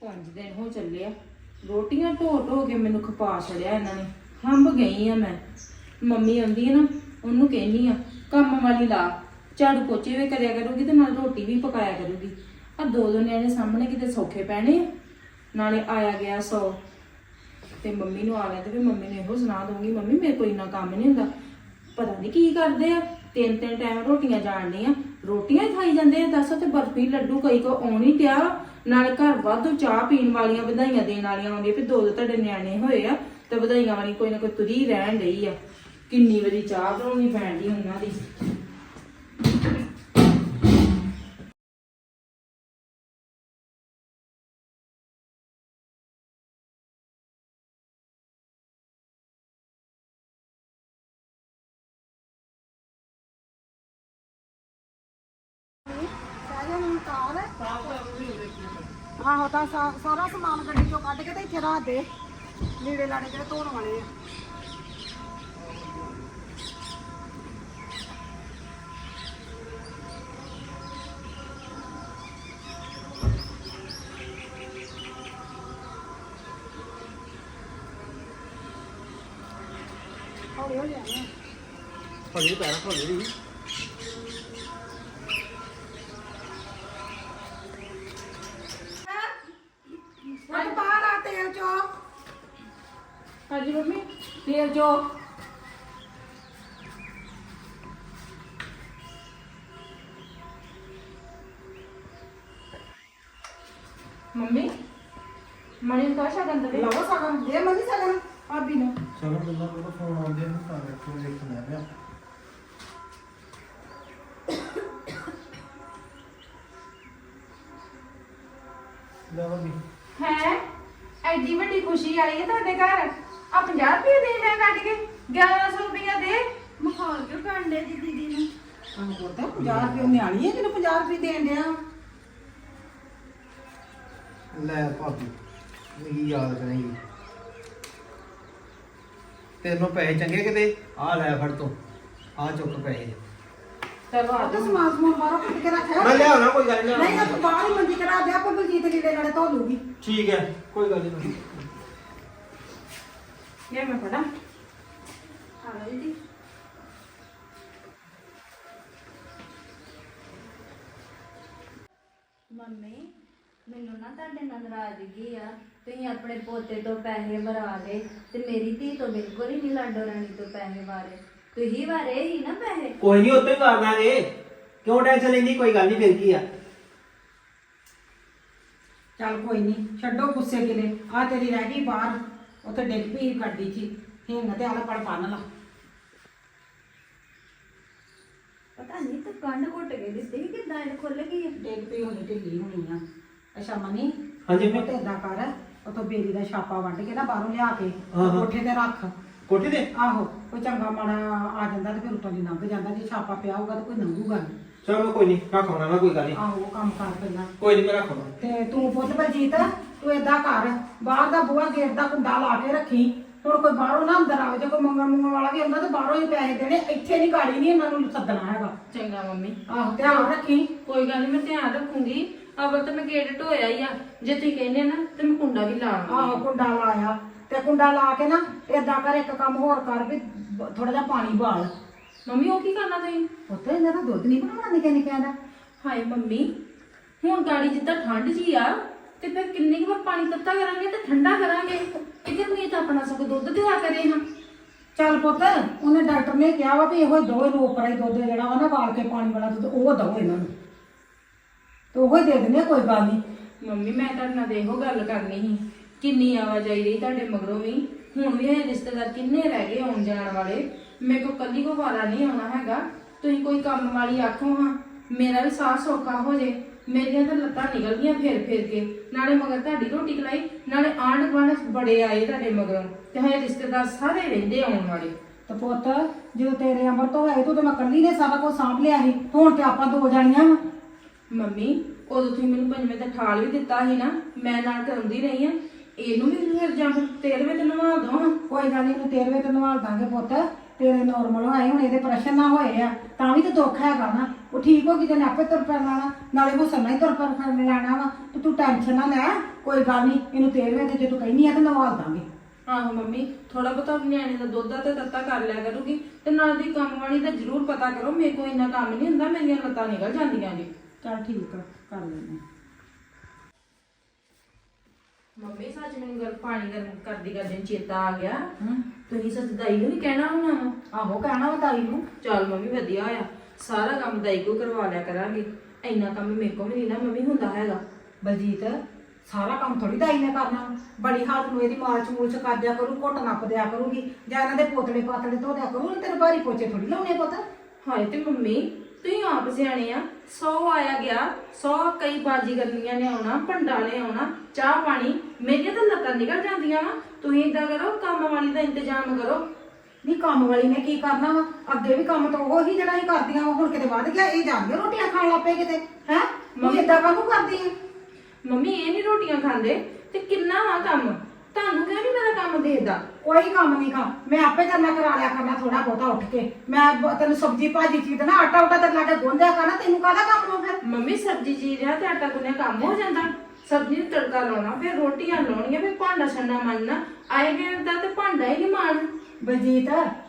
ਪੰਜ ਦਿਨ ਹੋ ਚੱਲੇ ਆ। ਰੋਟੀਆਂ ਢੋ ਢੋ ਕੇ ਮੈਨੂੰ ਖਪਾ ਛੜਿਆ ਇਹਨਾਂ ਨੇ। ਹੰਬ ਗਈ ਆ ਮੈਂ। ਮੰਮੀ ਆਉਂਦੀ ਹੈ ਨਾ, ਉਹਨੂੰ ਕਹਿੰਦੀ ਆ, ਕੰਮ ਵਾਲੀ ਲਾ। ਝਾੜੂ ਪੋਚੇ ਵੀ ਕਰਿਆ ਕਰੂਗੀ ਤੇ ਨਾਲ ਰੋਟੀ ਵੀ ਪਕਾਇਆ ਕਰੂਗੀ। ਆ ਦੋ ਦੋ ਨਿਆਣੇ ਸਾਹਮਣੇ ਕਿਤੇ ਸੌਖੇ ਪੈਣੇ ਆ। ਨਾਲੇ ਆਇਆ ਗਿਆ ਸੌ। ਤੇ ਮੰਮੀ ਨੂੰ ਆ ਗਿਆ ਤੇ ਫਿਰ ਮੰਮੀ ਨੂੰ ਇਹੋ ਸੁਣਾ ਦੂੰਗੀ ਮੰਮੀ ਮੇਰੇ ਕੋਈ ਇੰਨਾ ਕੰਮ ਨਹੀਂ ਹੁੰਦਾ। ਪਤਾ ਨਹੀਂ ਕੀ ਕਰਦੇ ਆ। ਤਿੰਨ ਤਿੰਨ ਟਾਈਮ ਰੋਟੀਆਂ ਜਾਣਦੀਆਂ ਰੋਟੀਆਂ ਹੀ ਖਾਈ ਜਾਂਦੇ ਆ, ਦੱਸੋ ਤੇ ਬਰਫੀ, ਲੱਡੂ ਕਈ ਕੋ ਆਉਣੀ ਪਿਆ ਨਾਲੇ ਘਰ ਵਾਧੂ ਚਾਹ ਪੀਣ ਵਾਲੀਆਂ ਵਧਾਈਆਂ ਦੇਣ ਵਾਲੀਆਂ ਆਉਂਦੀਆਂ ਵੀ ਦੋ ਦੋ ਤੁਹਾਡੇ ਨਿਆਣੇ ਹੋਏ ਆ ਤੇ ਵਧਾਈਆਂ ਵਾਲੀ ਕੋਈ ਨਾ ਕੋਈ ਤੁਰੀ ਰਹਿਣ ਡਈ ਆ। ਕਿੰਨੀ ਵਾਰੀ ਚਾਹ ਬਣਾਉਣੀ ਪੈਂਦੀ ਉਹਨਾਂ ਦੀ। ਆਹੋ ਤਾਂ ਸਾ- ਸਾਰਾ ਸਮਾਨ ਗੱਡੀ ਚੋਂ ਕੱਢ ਕੇ ਤੇ ਇੱਥੇ ਰੱਖ ਦੇ। ਲੀੜੇ ਲਾੜੇ ਜਿਹੜੇ ਧੋਣ ਵਾਲੇ ਆ। ਹੌਲੀ ਹੌਲੀ ਆਣਾ ਹੌਲੀ ਪੈਣਾ ਹੌਲੀ ਵੀ ਹਾਂਜੀ ਮੰਮੀ ਤੇਲ ਜੋ ਮੰਮੀ ਮਣੀ ਕਾ ਸ਼ਗਨ ਦਵੇ। ਲਵੋ ਸਗਨ ਦੇ ਮੰਨੀ ਸਗਨ ਭਾਬੀ ਨੂੰ। ਚਲੋ ਬੰਦਾ ਕੋਲ ਫੋਨ ਆਉਂਦੇ ਨੇ ਤਾਂ ਵੇਖੋ ਦੇਖਣਾ ਪਿਆ ਲਓ ਵੀ ਹੈ? ਐਡੀ ਵੱਡੀ ਖੁਸ਼ੀ ਆਈ ਹੈ ਤੁਹਾਡੇ ਘਰ? 1100 ਰੁਪਏ ਦੇ। ਮਖੌਲ ਕਿਉਂ ਕਾਂਡੇ ਦੀ ਦੀਦੀ ਨੂੰ? ਆਹ ਪੁੱਤ 50 ਰੁਪਏ ਨਿਆਣੀ ਹੈ ਜਿਹਨੂੰ 50 ਰੁਪਏ ਦੇਣ ਡਿਆ। ਲੈ ਭਾਬੀ ਮੇਰੀ ਯਾਦ ਕਰਾਈ। ਤੈਨੂੰ ਪੈਸੇ ਚੰਗੇ ਕਿਤੇ? ਆ ਲੈ ਫੜ ਤੂੰ ਆ ਚੁੱਕ ਪੈਸੇ। ਚਲੋ ਆ ਤਾਂ ਸਮਾਨ ਸਮੂਨ ਬਾਹਰੋਂ ਕੱਢ ਕੇ ਰੱਖਿਆ ਮੈਂ ਲਿਆਉਣਾ ਕੋਈ ਗੱਲ ਨਹੀਂ ਨਹੀਂ ਤਾਂ ਤੂੰ ਬਾਹਰ ਹੀ ਮੰਜੀ ਕਰਾ ਦੇ ਆਪੇ ਬਲਜੀਤ ਲੀੜੇ ਨਾਲੇ ਧੋ ਲੂਗੀ। ਠੀਕ ਹੈ ਕੋਈ ਗੱਲ ਨਹੀਂ। ਇਹ ਮੈਂ ਪੜਾ ਮੈਨੂੰ ਨਾ ਤੁਹਾਡੇ ਨਾਲ ਨਾਰਾਜ਼ਗੀ ਆ। ਤੁਸੀਂ ਆਪਣੇ ਪੋਤੇ ਤੋਂ ਪੈਸੇ ਭਰਾ ਲਏ ਤੇ ਮੇਰੀ ਧੀ ਤੋਂ ਬਿਲਕੁਲ ਹੀ ਨਹੀਂ ਲਾਡੋ ਰਾਣੀ ਤੋਂ ਪੈਸੇ ਵਾਰੇ। ਤੁਸੀਂ ਵਾਰੇ ਹੀ ਨਾ ਪੈਸੇ? ਕੋਈ ਨਹੀਂ ਉੱਤੇ ਕਰ ਦਾਂਗੇ। ਕਿਉਂ ਟੈਨਸ਼ਨ ਲੈਂਦੀ? ਕੋਈ ਗੱਲ ਨਹੀਂ ਫਿਰ ਕੀ ਆ? ਚੱਲ ਕੋਈ ਨਹੀਂ ਛੱਡੋ ਗੁੱਸੇ ਗਿਲੇ ਆ ਤੇਰੀ ਰਹਿ ਗਈ ਬਾਹਰ ਉੱਥੇ ਡਿੱਗ ਪਈ ਗੱਡੀ 'ਚ ਹਿੰਗ ਤੇ ਆਲਾ ਪੜ ਬੰਨ ਲਾ। ਪਤਾ ਨਹੀਂ ਤੂੰ ਕੰਨ ਘੁੱਟ ਕੇ ਦਿੱਤੀ ਕਿਦਾਂ ਇਹ ਖੁੱਲ ਗਈ ਆ? ਡਿੱਗ ਪਈ ਹੋਣੀ ਢਿੱਲੀ ਹੋਣੀ ਆ। ਅੱਛਾ ਮਨੀ ਹਾਂਜੀ ਉਹ ਮੈਂ ਤੇ ਏਦਾਂ ਕਰ ਉਤੋਂ ਬੇਰੀ ਦਾ ਛਾਪਾ ਵੱਢ ਕੇ ਨਾ ਬਾਹਰੋਂ ਲਿਆ ਕੇ ਹਾਂ, ਹਾਂ। ਕੋਠੇ ਤੇ ਰੱਖ। ਕੋਠੇ ਤੇ? ਆਹੋ ਕੋਈ ਚੰਗਾ ਮਾੜਾ ਆ ਜਾਂਦਾ ਤੇ ਫਿਰ ਉੱਤੋਂ ਦੀ ਲੰਘ ਜਾਂਦਾ ਜੇ ਛਾਪਾ ਪਿਆ ਹੋਊਗਾ ਤਾਂ ਕੋਈ ਲੰਘੂਗਾ ਨੀ। ਚਲੋ ਮੈਂ ਕੋਈ ਨਹੀਂ ਰੱਖਾਉਣਾ ਨਾ ਕੋਈ ਗੱਲ ਨਹੀਂ ਆਹੋ ਉਹ ਕੰਮ ਕਰ ਪਹਿਲਾਂ। ਕੋਈ ਨਹੀਂ ਮੈਂ ਰੱਖਾਉਣਾ ਤੇ ਤੂੰ ਪੁੱਤ ਬਲਜੀਤ ਤੂੰ ਏਦਾਂ ਕਰ ਬਾਹਰ ਦਾ ਬੂਹਾ ਗੇਟ ਦਾ ਕੁੰਡਾ ਲਾ ਕੇ ਰੱਖੀ। ਹੁਣ ਕੋਈ ਬਾਹਰੋਂ ਨਾ ਅੰਦਰ ਆਵੇ ਜੇ ਕੋਈ ਮੰਗਣ ਮੰਗਣ ਵਾਲਾ ਵੀ ਹੁੰਦਾ ਤਾਂ ਬਾਹਰੋਂ ਹੀ ਪੈਸੇ ਦੇਣੇ ਇੱਥੇ ਨਹੀਂ ਗਾੜੀ ਨਹੀਂ ਇਹਨਾਂ ਨੂੰ ਸੱਦਣਾ ਹੈਗਾ। ਚੰਗਾ ਮੰਮੀ। ਆਹੋ ਧਿਆਨ ਰੱਖੀ। ਕੋਈ ਗੱਲ ਨਹੀਂ ਮੈਂ ਧਿਆਨ ਰੱਖੂੰਗੀ। ਅਵਲ ਤਾਂ ਮੈਂ ਗੇਟ ਢੋਇਆ ਹੀ ਆ। ਜੇ ਤੁਸੀਂ ਕਹਿੰਦੇ ਨਾ ਤੇ ਮੈਂ ਕੁੰਡਾ ਵੀ ਲਾਵਾਂਗੀ। ਆਹੋ ਕੁੰਡਾ ਲਾਇਆ। ਤੇ ਕੁੰਡਾ ਲਾ ਕੇ ਨਾ ਏਦਾਂ ਕਰ ਇੱਕ ਕੰਮ ਹੋਰ ਕਰ ਵੀ ਥੋੜਾ ਜਿਹਾ ਪਾਣੀ ਬਾਲ। ਮੰਮੀ ਉਹ ਕੀ ਕਰਨਾ ਤੁਸੀਂ? ਉੱਤੇ ਇਹਨਾਂ ਦਾ ਦੁੱਧ ਨਹੀਂ ਬਣਾਉਣਾ ਨਿੱਕੇ ਨਿੱਕਿਆਂ ਦਾ। ਹਾਏ ਮੰਮੀ ਹੁਣ ਗਾੜੀ ਜਿੱਦਾਂ ਠੰਡ ਜੀ ਆ ਤੇ ਫਿਰ ਕਿੰਨੀ ਕੁ ਵਾਰ ਪਾਣੀ ਤੱਤਾ ਕਰਾਂਗੇ ਤੇ ਠੰਡਾ ਕਰਾਂਗੇ? ਇੱਧਰ ਨਹੀਂ ਤਾਂ ਆਪਣਾ ਸਭ ਦੁੱਧ ਦਿਆ ਕਰੇ ਹਾਂ। ਚੱਲ ਪੁੱਤ ਉਹਨੇ ਡਾਕਟਰ ਨੇ ਕਿਹਾ ਵਾ ਵੀ ਇਹੋ ਦੋ ਰੋਪੜਾ ਹੀ ਦੁੱਧ ਜਿਹੜਾ ਵਾ ਨਾ ਵਾਲ ਕੇ ਪਾਣੀ ਵਾਲਾ ਦੁੱਧ ਉਹ ਦਓ ਇਹਨਾਂ ਨੂੰ। ਤੇ ਉਹ ਹੀ ਦੇ ਦਿੰਦੇ ਆ, ਕੋਈ ਗੱਲ ਨਹੀਂ ਮੰਮੀ ਮੈਂ ਤੁਹਾਡੇ ਨਾਲ ਇਹੋ ਗੱਲ ਕਰਨੀ ਸੀ। ਕਿੰਨੀ ਆਵਾਜਾਈ ਰਹੀ ਤੁਹਾਡੇ ਮਗਰੋਂ ਵੀ। ਹੁਣ ਵੀ ਇਹ ਰਿਸ਼ਤੇਦਾਰ ਕਿੰਨੇ ਰਹਿ ਗਏ ਆਉਣ ਜਾਣ ਵਾਲੇ। ਮੇਰੇ ਕੋ ਕੱਲੀ ਕੋ ਵਾਰਾ ਨਹੀਂ ਆਉਣਾ ਹੈਗਾ। ਤੁਸੀਂ ਕੋਈ ਕੰਮ ਵਾਲੀ ਆਖੋ ਹਾਂ। ਮੇਰਾ ਵੀ ਸਾਹ ਸੌਖਾ ਹੋ ਜੇ। ਮੇਰੀਆਂ ਤਾਂ ਲੱਤਾਂ ਨਿਕਲ ਗਈਆਂ ਫੇਰ ਫੇਰ ਕੇ। ਨਾਲੇ ਮਗਰ ਤੁਹਾਡੀ ਰੋਟੀ ਖਲਾਈ। ਨਾਲੇ ਆਂਢ ਗੁਆਂਢ ਬੜੇ ਆਏ ਤੁਹਾਡੇ ਮਗਰੋਂ। ਤੇ ਹਏ ਰਿਸ਼ਤੇਦਾਰ ਸਾਰੇ ਰਹਿੰਦੇ ਆਉਣ ਵਾਲੇ। ਤੇ ਪੁੱਤ ਜਦੋਂ ਤੇਰੇ ਅੰਮ੍ਰਿਤ ਹੋਏ ਤੂੰ ਤੇ ਮੈਂ ਕੱਲੀ ਨੇ ਸਾਰਾ ਕੁਝ ਸਾਂਭ ਲਿਆ ਸੀ। ਹੁਣ ਤੇ ਆਪਾਂ ਦੋ ਜਾਣੀਆਂ ਵਾਂ। ਮੰਮੀ ਉਦੋਂ ਤੁਸੀਂ ਮੈਨੂੰ ਪੰਜਵੇਂ ਦਾ ਠਾਲ ਵੀ ਦਿੱਤਾ ਸੀ ਨਾ ਮੈਂ ਨਾਲ ਕਰਾਉਂਦੀ ਰਹੀ ਆ ਇਹਨੂੰ ਵੀ ਫਿਰ ਜਾਂ ਫਿਰ ਤੇਰਵੇਂ ਤੇ ਨਵਾ ਦੋ ਕੋਈ ਗੱਲ ਨਹੀਂ ਤੂੰ ਤੇਰਵੇਂ ਤੇ ਨਵਾਲ ਦਾਂਗੇ ਪੁੱਤ। ਤੇਰੇ ਨਾਰਮਲ ਹੋਏ ਹੁਣ ਇਹਦੇ ਪ੍ਰਸ਼ਨ ਨਾ ਹੋਏ ਆ ਤਾਂ ਵੀ ਤੇ ਦੁੱਖ ਹੈਗਾ ਨਾ। ਉਹ ਠੀਕ ਹੋ ਗਈ ਤੇ ਆਪੇ ਤੁਰ ਪੈਣਾ ਵਾ ਨਾਲੇ ਹੁਸਨ ਨਾਲ ਹੀ ਤੁਰ ਪੈਣ ਫਿਰ ਲੈਣਾ ਵਾ। ਤੇ ਤੂੰ ਟੈਨਸ਼ਨ ਨਾ ਲੈ ਕੋਈ ਗੱਲ ਨਹੀਂ ਇਹਨੂੰ ਤੇਰਵੇਂ ਤੇ ਜੇ ਤੂੰ ਕਹਿੰਦੀ ਆ ਤੇ ਨਵਾਲ ਦਾਂਗੇ। ਆਹੋ ਮੰਮੀ ਥੋੜਾ ਬਹੁਤਾ ਨਿਆਣੇ ਦਾ ਦੁੱਧ ਤੇ ਤੱਤਾ ਕਰ ਲਿਆ ਕਰੂਗੀ। ਤੇ ਨਾਲ ਦੀ ਕੰਮ ਵਾਲੀ ਦਾ ਜ਼ਰੂਰ ਪਤਾ ਕਰੋ ਮੇਰੇ ਕੋਲ ਇੰਨਾ ਕੰਮ ਨਹੀਂ ਹੁੰਦਾ ਮੇਰੀਆਂ ਲੱਤਾਂ ਨਿਕਲ ਜਾਂਦੀਆਂ ਜੀ ਚੱਲ ਠੀਕ ਆ ਕਰ ਲੈਂਦੇ ਮੰਮੀ ਸੱਚ ਮੈਨੂੰ ਗੱਲ ਪਾਣੀ ਗਰਮ ਕਰਦੀ ਕਰਦੇ ਨੂੰ ਚੇਤਾ ਆ ਗਿਆ। ਹਾਂ। ਤੁਸੀਂ ਸੱਚ ਦਾਈ ਨੂੰ ਵੀ ਕਹਿਣਾ ਹੋਣਾ ਵਾ? ਆਹੋ ਕਹਿਣਾ ਵਧਾਈ ਨੂੰ। ਚੱਲ ਮੰਮੀ ਵਧੀਆ ਆ। ਸਾਰਾ ਕੰਮ ਦਾਈ ਕੋ ਕਰਵਾ ਲਿਆ ਕਰਾਂਗੇ। ਇੰਨਾ ਕੰਮ ਮੇਰੇ ਕੋਲ ਵੀ ਨਹੀਂ ਨਾ ਮੰਮੀ ਹੁੰਦਾ ਹੈਗਾ। ਬਲਜੀਤ ਸਾਰਾ ਕੰਮ ਥੋੜੀ ਦਾਈ ਨੇ ਕਰਨਾ ਬੜੀ ਹੱਥ ਨੂੰ ਇਹਦੀ ਮਾਲਚ ਮੂਲਚ ਕਰ ਦਿਆ ਕਰੂ ਘੁੱਟ ਨੱਪ ਦਿਆ ਕਰੂਗੀ। ਜਾਂ ਇਹਨਾਂ ਦੇ ਪੋਤਲੇ ਪਾਤਲੇ ਧੋ ਦਿਆ ਕਰੂ ਤੇਰੇ ਭਾਰੀ ਪੋਚੇ ਥੋੜੀ ਲਾਉਣੇ ਪੁੱਤ। ਹਾਏ ਤੇ ਮੰਮੀ ਤੁਸੀਂ ਆਪ ਸਿਆਣੇ ਆ। 100 ਆਇਆ ਗਿਆ 100 ਕਈ ਬਾਜੀ ਕਰਨੀਆਂ ਨੇ ਆਉਣਾ ਭੰਡਾ ਨੇ ਆਉਣਾ ਚਾਹ ਪਾਣੀ ਮੇਰੀਆਂ ਤਾਂ ਲੱਤਾਂ ਨਿਕਲ ਜਾਂਦੀਆਂ ਵਾ। ਤੁਸੀਂ ਇਦਾਂ ਕਰੋ ਕੰਮ ਵਾਲੀ ਦਾ ਇੰਤਜ਼ਾਮ ਕਰੋ। ਨਹੀਂ ਕੰਮ ਵਾਲੀ ਨੇ ਕੀ ਕਰਨਾ ਵਾ? ਅੱਗੇ ਵੀ ਕੰਮ ਤਾਂ ਉਹ ਹੀ ਜਿਹੜਾ ਹੀ ਕਰਦੀਆਂ ਵਾ ਹੁਣ ਕਿਤੇ ਵੱਧ ਗਿਆ ਇਹ ਜਾਂਦੀਆਂ ਰੋਟੀਆਂ ਖਾਣ ਲੱਗ ਪਏ ਕਿਤੇ ਹੈ? ਮੰਮੀ ਏਦਾਂ ਕੰਮ ਕਰਦੀ ਹੈ ਮੰਮੀ ਇਹ ਨਹੀਂ ਰੋਟੀਆਂ ਖਾਂਦੇ ਤੇ ਕਿੰਨਾ ਵਾ ਕੰਮ? ਤੁਹਾਨੂੰ ਕਿਉਂ ਨਹੀਂ ਮੇਰਾ ਕੰਮ ਦੇਦਾ ਕੋਈ ਕੰਮ ਨਹੀਂ ਕੰਮ। ਮੈਂ ਆਪੇ ਕਰਨਾ ਕਰਾ ਲਿਆ ਕਰਨਾ ਥੋੜਾ ਬਹੁਤਾ ਉੱਠ ਕੇ। ਮੈਂ ਬ- ਤੈਨੂੰ ਸਬਜ਼ੀ ਭਾਜੀ ਚੀਜ਼ ਨਾ ਆਟਾ ਉਟਾ ਤੇ ਲਾ ਕੇ ਗੁੰਦਿਆ ਕਰਨਾ ਤੈਨੂੰ ਕਾਹਦਾ ਕੰਮ ਹੋ ਫਿਰ ਮੰਮੀ ਸਬਜ਼ੀ ਚੀਰਿਆ ਤੇ ਆਟਾ ਗੁੰਨਿਆ ਕੰਮ ਹੋ ਜਾਂਦਾ। ਸਬਜ਼ੀ ਨੂੰ ਤੜਕਾ ਲਾਉਣਾ ਫਿਰ ਰੋਟੀਆਂ ਲਾਉਣੀਆਂ ਫਿਰ ਭਾਂਡਾ ਛੰਨਾ ਮੰਨਣਾ ਆਏ ਗਏ ਦਾ ਤੇ ਭਾਂਡਾ ਹੀ ਨਹੀਂ ਮਾਣ ਬਲਜੀਤ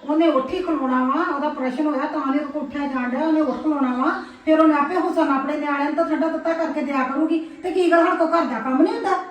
ਉਹਨੇ ਉੱਠ ਖਲੋਣਾ ਵਾ ਉਹਦਾ ਪ੍ਰਸ਼ਨ ਹੋਇਆ ਤਾਂ ਨੇ ਉੱਠਿਆ ਜਾਣ ਡਿਆ ਉਹਨੇ ਉੱਠ ਖਲੋਣਾ ਵਾ। ਫਿਰ ਉਹਨੇ ਆਪੇ ਹੁਸਨ ਆਪਣੇ ਨਿਆਣਿਆਂ ਨੂੰ ਤਾਂ ਠੰਡਾ ਤੱਤਾ ਕਰਕੇ ਦਿਆ ਕਰੂਗੀ। ਤੇ ਕੀ ਗੱਲ ਹਰ ਕੋ ਘਰ ਦਾ ਕੰਮ ਨਹੀਂ ਹੁੰਦਾ?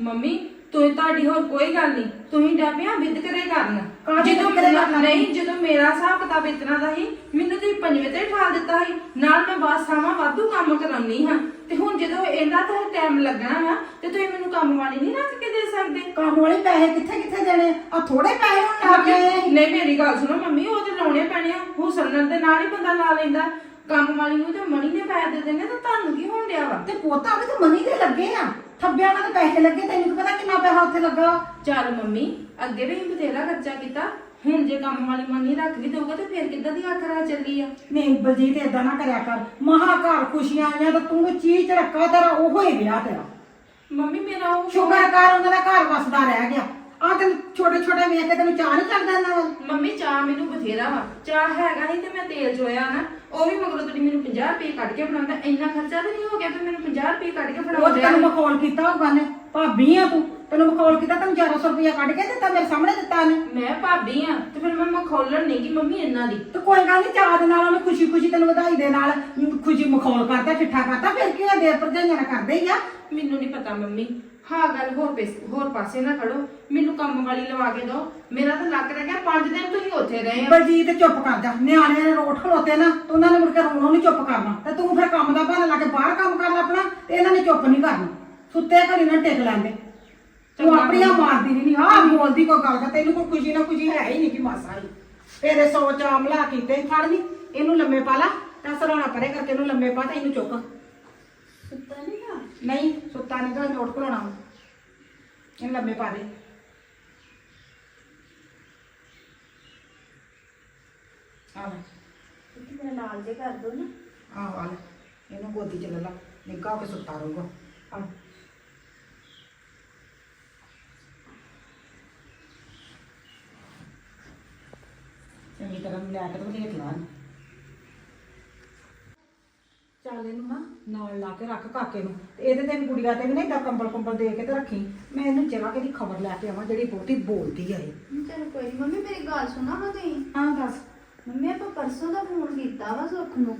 ਮੰਮੀ ਤੁਸੀਂ ਤੁਹਾਡੀ ਹੋਰ ਕੋਈ ਗੱਲ ਨਹੀਂ। ਤੁਸੀਂ ਡੱਬਿਆਂ ਵਿਦਕਰੇ ਕਰਨ ਕਾਹਦੇ ਜਦੋਂ ਵਿਤਕਰੇ ਮੇਰਾ ਕਰਨਾ? ਨਹੀਂ ਜਦੋਂ ਮੇਰਾ ਹਿਸਾਬ ਕਿਤਾਬ ਇਤਨਾ ਦਾ ਸੀ ਮੈਨੂੰ ਤੁਸੀਂ ਪੰਜਵੇਂ ਤੇ ਠਾ ਦਿੱਤਾ ਸੀ। ਨਾਲ ਮੈਂ ਬਾਸਾਵਾਂ ਵਾਧੂ ਕੰਮ ਕਰਾਉਣੀ ਹਾਂ। ਤੇ ਹੁਣ ਜਦੋਂ ਇਹਦਾ ਤਾਂ ਟਾਈਮ ਲੱਗਣਾ ਵਾ ਤੇ ਤੁਸੀਂ ਮੈਨੂੰ ਕੰਮ ਵਾਲੀ ਨਹੀਂ ਰੱਖ ਕੇ ਦੇ ਸਕਦੇ। ਕੰਮ ਵਾਲੇ ਪੈਸੇ ਕਿੱਥੇ ਕਿੱਥੇ ਦੇਣੇ? ਆ ਥੋੜੇ ਪੈਸੇ ਹੁਣ ਲੱਗ। ਨਹੀਂ ਮੇਰੀ ਗੱਲ ਸੁਣੋ ਮੰਮੀ ਉਹ ਤੇ ਲਾਉਣੇ ਪੈਣੇ ਆ। ਹੁਸਨ ਦੇ ਨਾਲ ਹੀ ਬੰਦਾ ਲਾ ਲੈਂਦਾ। ਕੰਮ ਵਾਲੀ ਨੂੰ ਤੇ ਮਣੀ ਨੇ ਪੈਸੇ ਦੇ ਦੇਣੇ ਤਾਂ ਤੁਹਾਨੂੰ ਕੀ ਹੋਣ ਡਿਆ ਵਾ? ਤੇ ਪੋਤਾ ਵੀ ਤੇ ਮਨੀ ਦੇ ਲੱਗੇ ਆ। ਥੱਬਿਆਂ ਨਾਲ ਤਾਂ ਪੈਸੇ ਲੱਗੇ ਤੈਨੂੰ ਕੀ ਪਤਾ ਕਿੰਨਾ ਪੈਸਾ ਉੱਥੇ ਲੱਗਾ ਚੱਲ ਮੰਮੀ ਅੱਗੇ ਵੀ ਅਸੀਂ ਬਥੇਰਾ ਖਰਚਾ ਕੀਤਾ। ਹੁਣ ਜੇ ਕੰਮ ਵਾਲੀ ਮਨੀ ਰੱਖ ਵੀ ਦਊਗਾ ਤੇ ਫਿਰ ਕਿੱਦਾਂ ਦੀ ਆਖਰਾ ਚੱਲੀ ਆ? ਨਹੀਂ ਬਲਜੀਤ ਏਦਾਂ ਨਾ ਕਰਿਆ ਕਰ। ਮਹਾ ਘਰ ਖੁਸ਼ੀਆਂ ਆਈਆਂ ਤਾਂ ਤੂੰ ਚੀਜ਼ ਰੱਖਾ ਤੇਰਾ ਉਹੋ ਹੀ ਵਿਆਹ ਤੇਰਾ। ਮੰਮੀ ਮੇਰਾ ਉਹ ਸ਼ੁਕਰ ਕਰ ਉਹਨਾਂ ਦਾ ਘਰ ਵਸਦਾ ਰਹਿ ਗਿਆ। ਆ ਤੈਨੂੰ ਛੋਟੇ ਛੋਟੇ ਵੇਖ ਕੇ ਤੈਨੂੰ ਚਾਹ ਨਹੀਂ ਚੜਦਾ ਇਹਨਾਂ ਵੱਲ? ਮੰਮੀ ਚਾਹ ਮੈਨੂੰ ਬਥੇਰਾ ਵਾ। ਚਾਹ ਹੈਗਾ ਸੀ ਤੇ ਮੈਂ ਤੇਲ ਚੋਇਆ ਨਾ ਉਹ ਵੀ ਮਗਰੋਂ ਤੁਸੀਂ ਮੈਨੂੰ 50 ਰੁਪਏ ਕੱਢ ਕੇ ਫੜਾਉਂਦਾ। ਇੰਨਾ ਖਰਚਾ ਤਾਂ ਨਹੀਂ ਹੋ ਗਿਆ ਵੀ ਮੈਨੂੰ 50 ਰੁਪਏ ਕੱਢ ਕੇ ਉਹ ਤੈਨੂੰ ਮਖੌਲ ਕੀਤਾ ਹੋਊਗਾ ਨੇ ਭਾਬੀ ਆ ਤੂੰ। ਤੈਨੂੰ ਮਖੌਲ ਕੀਤਾ ਤੈਨੂੰ 400 ਰੁਪਇਆ ਕੱਢ ਕੇ ਦਿੱਤਾ ਮੇਰੇ ਸਾਹਮਣੇ ਦਿੱਤਾ ਨੇ ਮੈਂ ਭਾਬੀ ਆ ਤੇ ਫਿਰ ਮੈਂ ਮਖੌਲਣ ਨਹੀਂ ਕਿ ਮੰਮੀ ਇੰਨਾ ਦੀ। ਤੇ ਕੋਈ ਗੱਲ ਨਹੀਂ ਚਾਹ ਦੇ ਨਾਲ ਉਹਨੇ ਖੁਸ਼ੀ ਖੁਸ਼ੀ ਤੈਨੂੰ ਵਧਾਈ ਦੇ ਨਾਲ ਖੁਸ਼ੀ ਮਖੌਲ ਕਰਤਾ ਠਿੱਠਾ ਕਰਤਾ ਫਿਰ ਕੀ ਹੋਇਆ ਦੇਰ ਭਰਜਾਈਆਂ ਨਾਲ ਕਰਦੇ ਹੀ ਆ। ਮੈਨੂੰ ਨਹੀਂ ਪਤਾ ਮੰਮੀ। ਹਾਂ ਗੱਲ ਹੋਰ ਪੇਸ ਹੋਰ ਪਾਸੇ ਨਾ ਖੜੋ। ਮੈਨੂੰ ਕੰਮ ਵਾਲੀ ਲਵਾ ਕੇ ਦਿਓ। ਮੇਰਾ ਤਾਂ ਲੱਕ ਰਹਿ ਗਿਆ। 5 ਦਿਨ ਤੁਸੀਂ ਉੱਥੇ ਰਹੇ ਆ ਬਲਜੀਤ ਚੁੱਪ ਕਰ ਜਾ। ਨਿਆਣੇ ਨੇ ਰੋਟ ਖਲੋਤੇ ਨਾ ਤੇ ਉਹਨਾਂ ਨੇ ਮੁੜ ਕੇ ਰੋਣੋਂ ਨਹੀਂ ਚੁੱਪ ਕਰਨਾ। ਤੇ ਤੂੰ ਫਿਰ ਕੰਮ ਦਾ ਬਹਾਨਾ ਲਾ ਕੇ ਬਾਹਰ ਕੰਮ ਕਰਨਾ ਆਪਣਾ ਤੇ ਇਹਨਾਂ ਨੇ ਚੁੱਪ ਨਹੀਂ ਕਰਨਾ। ਸੁੱਤੇ ਘੜੀ ਨਾ ਟਿਕ ਲੈਂਦੇ। ਤੂੰ ਚੰਗਾ ਆਪਣੀਆਂ ਮਾਰਦੀ ਨਹੀਂ ਹਾਂ ਬੋਲਦੀ ਕੋਈ ਗੱਲ ਤਾਂ ਤੈਨੂੰ ਕੋਈ ਖੁਸ਼ੀ ਨਾ ਖੁਸ਼ੀ ਹੈ ਹੀ ਨਹੀਂ ਕਿ ਮਾਸਾ ਹੀ ਤੇਰੇ ਸੌ ਚਾਮਲਾ ਕੀਤੇ ਫੜ ਲਈ ਇਹਨੂੰ ਲੰਮੇ ਪਾ ਲਾ। ਤਾਂ ਸਰਾਣਾ ਪਰੇ ਕਰਕੇ ਇਹਨੂੰ ਲੰਮੇ ਪਾ ਤੇ ਇਹਨੂੰ ਚੁੱਕ। ਸੁੱਤਾ ਨਹੀਂ ਆ ਨਹੀਂ ਸੁੱਤਾ ਨਹੀਂ ਤਾਂ ਨੋਟ ਘਲਾਉਣਾ ਇਹਨੂੰ ਲੰਮੇ ਪਾ ਦੇ। ਆਹ ਤੁਸੀਂ ਮੇਰੇ ਨਾਲ ਜੇ ਕਰ ਦੋ ਨਾ। ਆਹ ਵਾਲ ਇਹਨੂੰ ਗੋਦੀ ਚ ਲੈ ਲਾ। ਨਿੱਘਾ ਹੋ ਕੇ ਸੁੱਤਾ ਰਹੂਗਾ। ਆ ਚੰਗੀ ਤਰ੍ਹਾਂ ਮਿਲਾ ਕੇ ਤੇ ਦੇਖ ਲਾ। ਚੱਲ ਇਹਨੂੰ ਨਾ ਨਾਲ ਲਾ ਕੇ ਰੱਖ ਕਾਕੇ ਨੂੰ। ਤੇ ਇਹਦੇ ਤੇ ਵੀ ਗੁੜੀਆ ਤੇ ਵੀ ਨਾ ਏਦਾਂ ਕੰਬਲ ਕੰਬਲ ਦੇ ਕੇ ਤੇ ਰੱਖੀ। ਮੈਂ ਇਹਨੂੰ ਜਰਾ ਕਿ ਦੀ ਖਬਰ ਲੈ ਕੇ ਆਵਾਂ ਜਿਹੜੀ ਬਹੁਤੀ ਬੋਲਦੀ ਆ ਇਹ। ਚਲ ਕੋਈ ਨੀ ਮੰਮੀ ਮੇਰੀ ਗੱਲ ਸੁਣਾ ਨਾ ਤੁਸੀਂ। ਹਾਂ ਦੱਸ। ਮੰਮੀ ਆਪਾਂ ਪਰਸੋਂ ਦਾ ਫੋਨ ਕੀਤਾ ਵਾ ਸੁੱਖ ਨੂੰ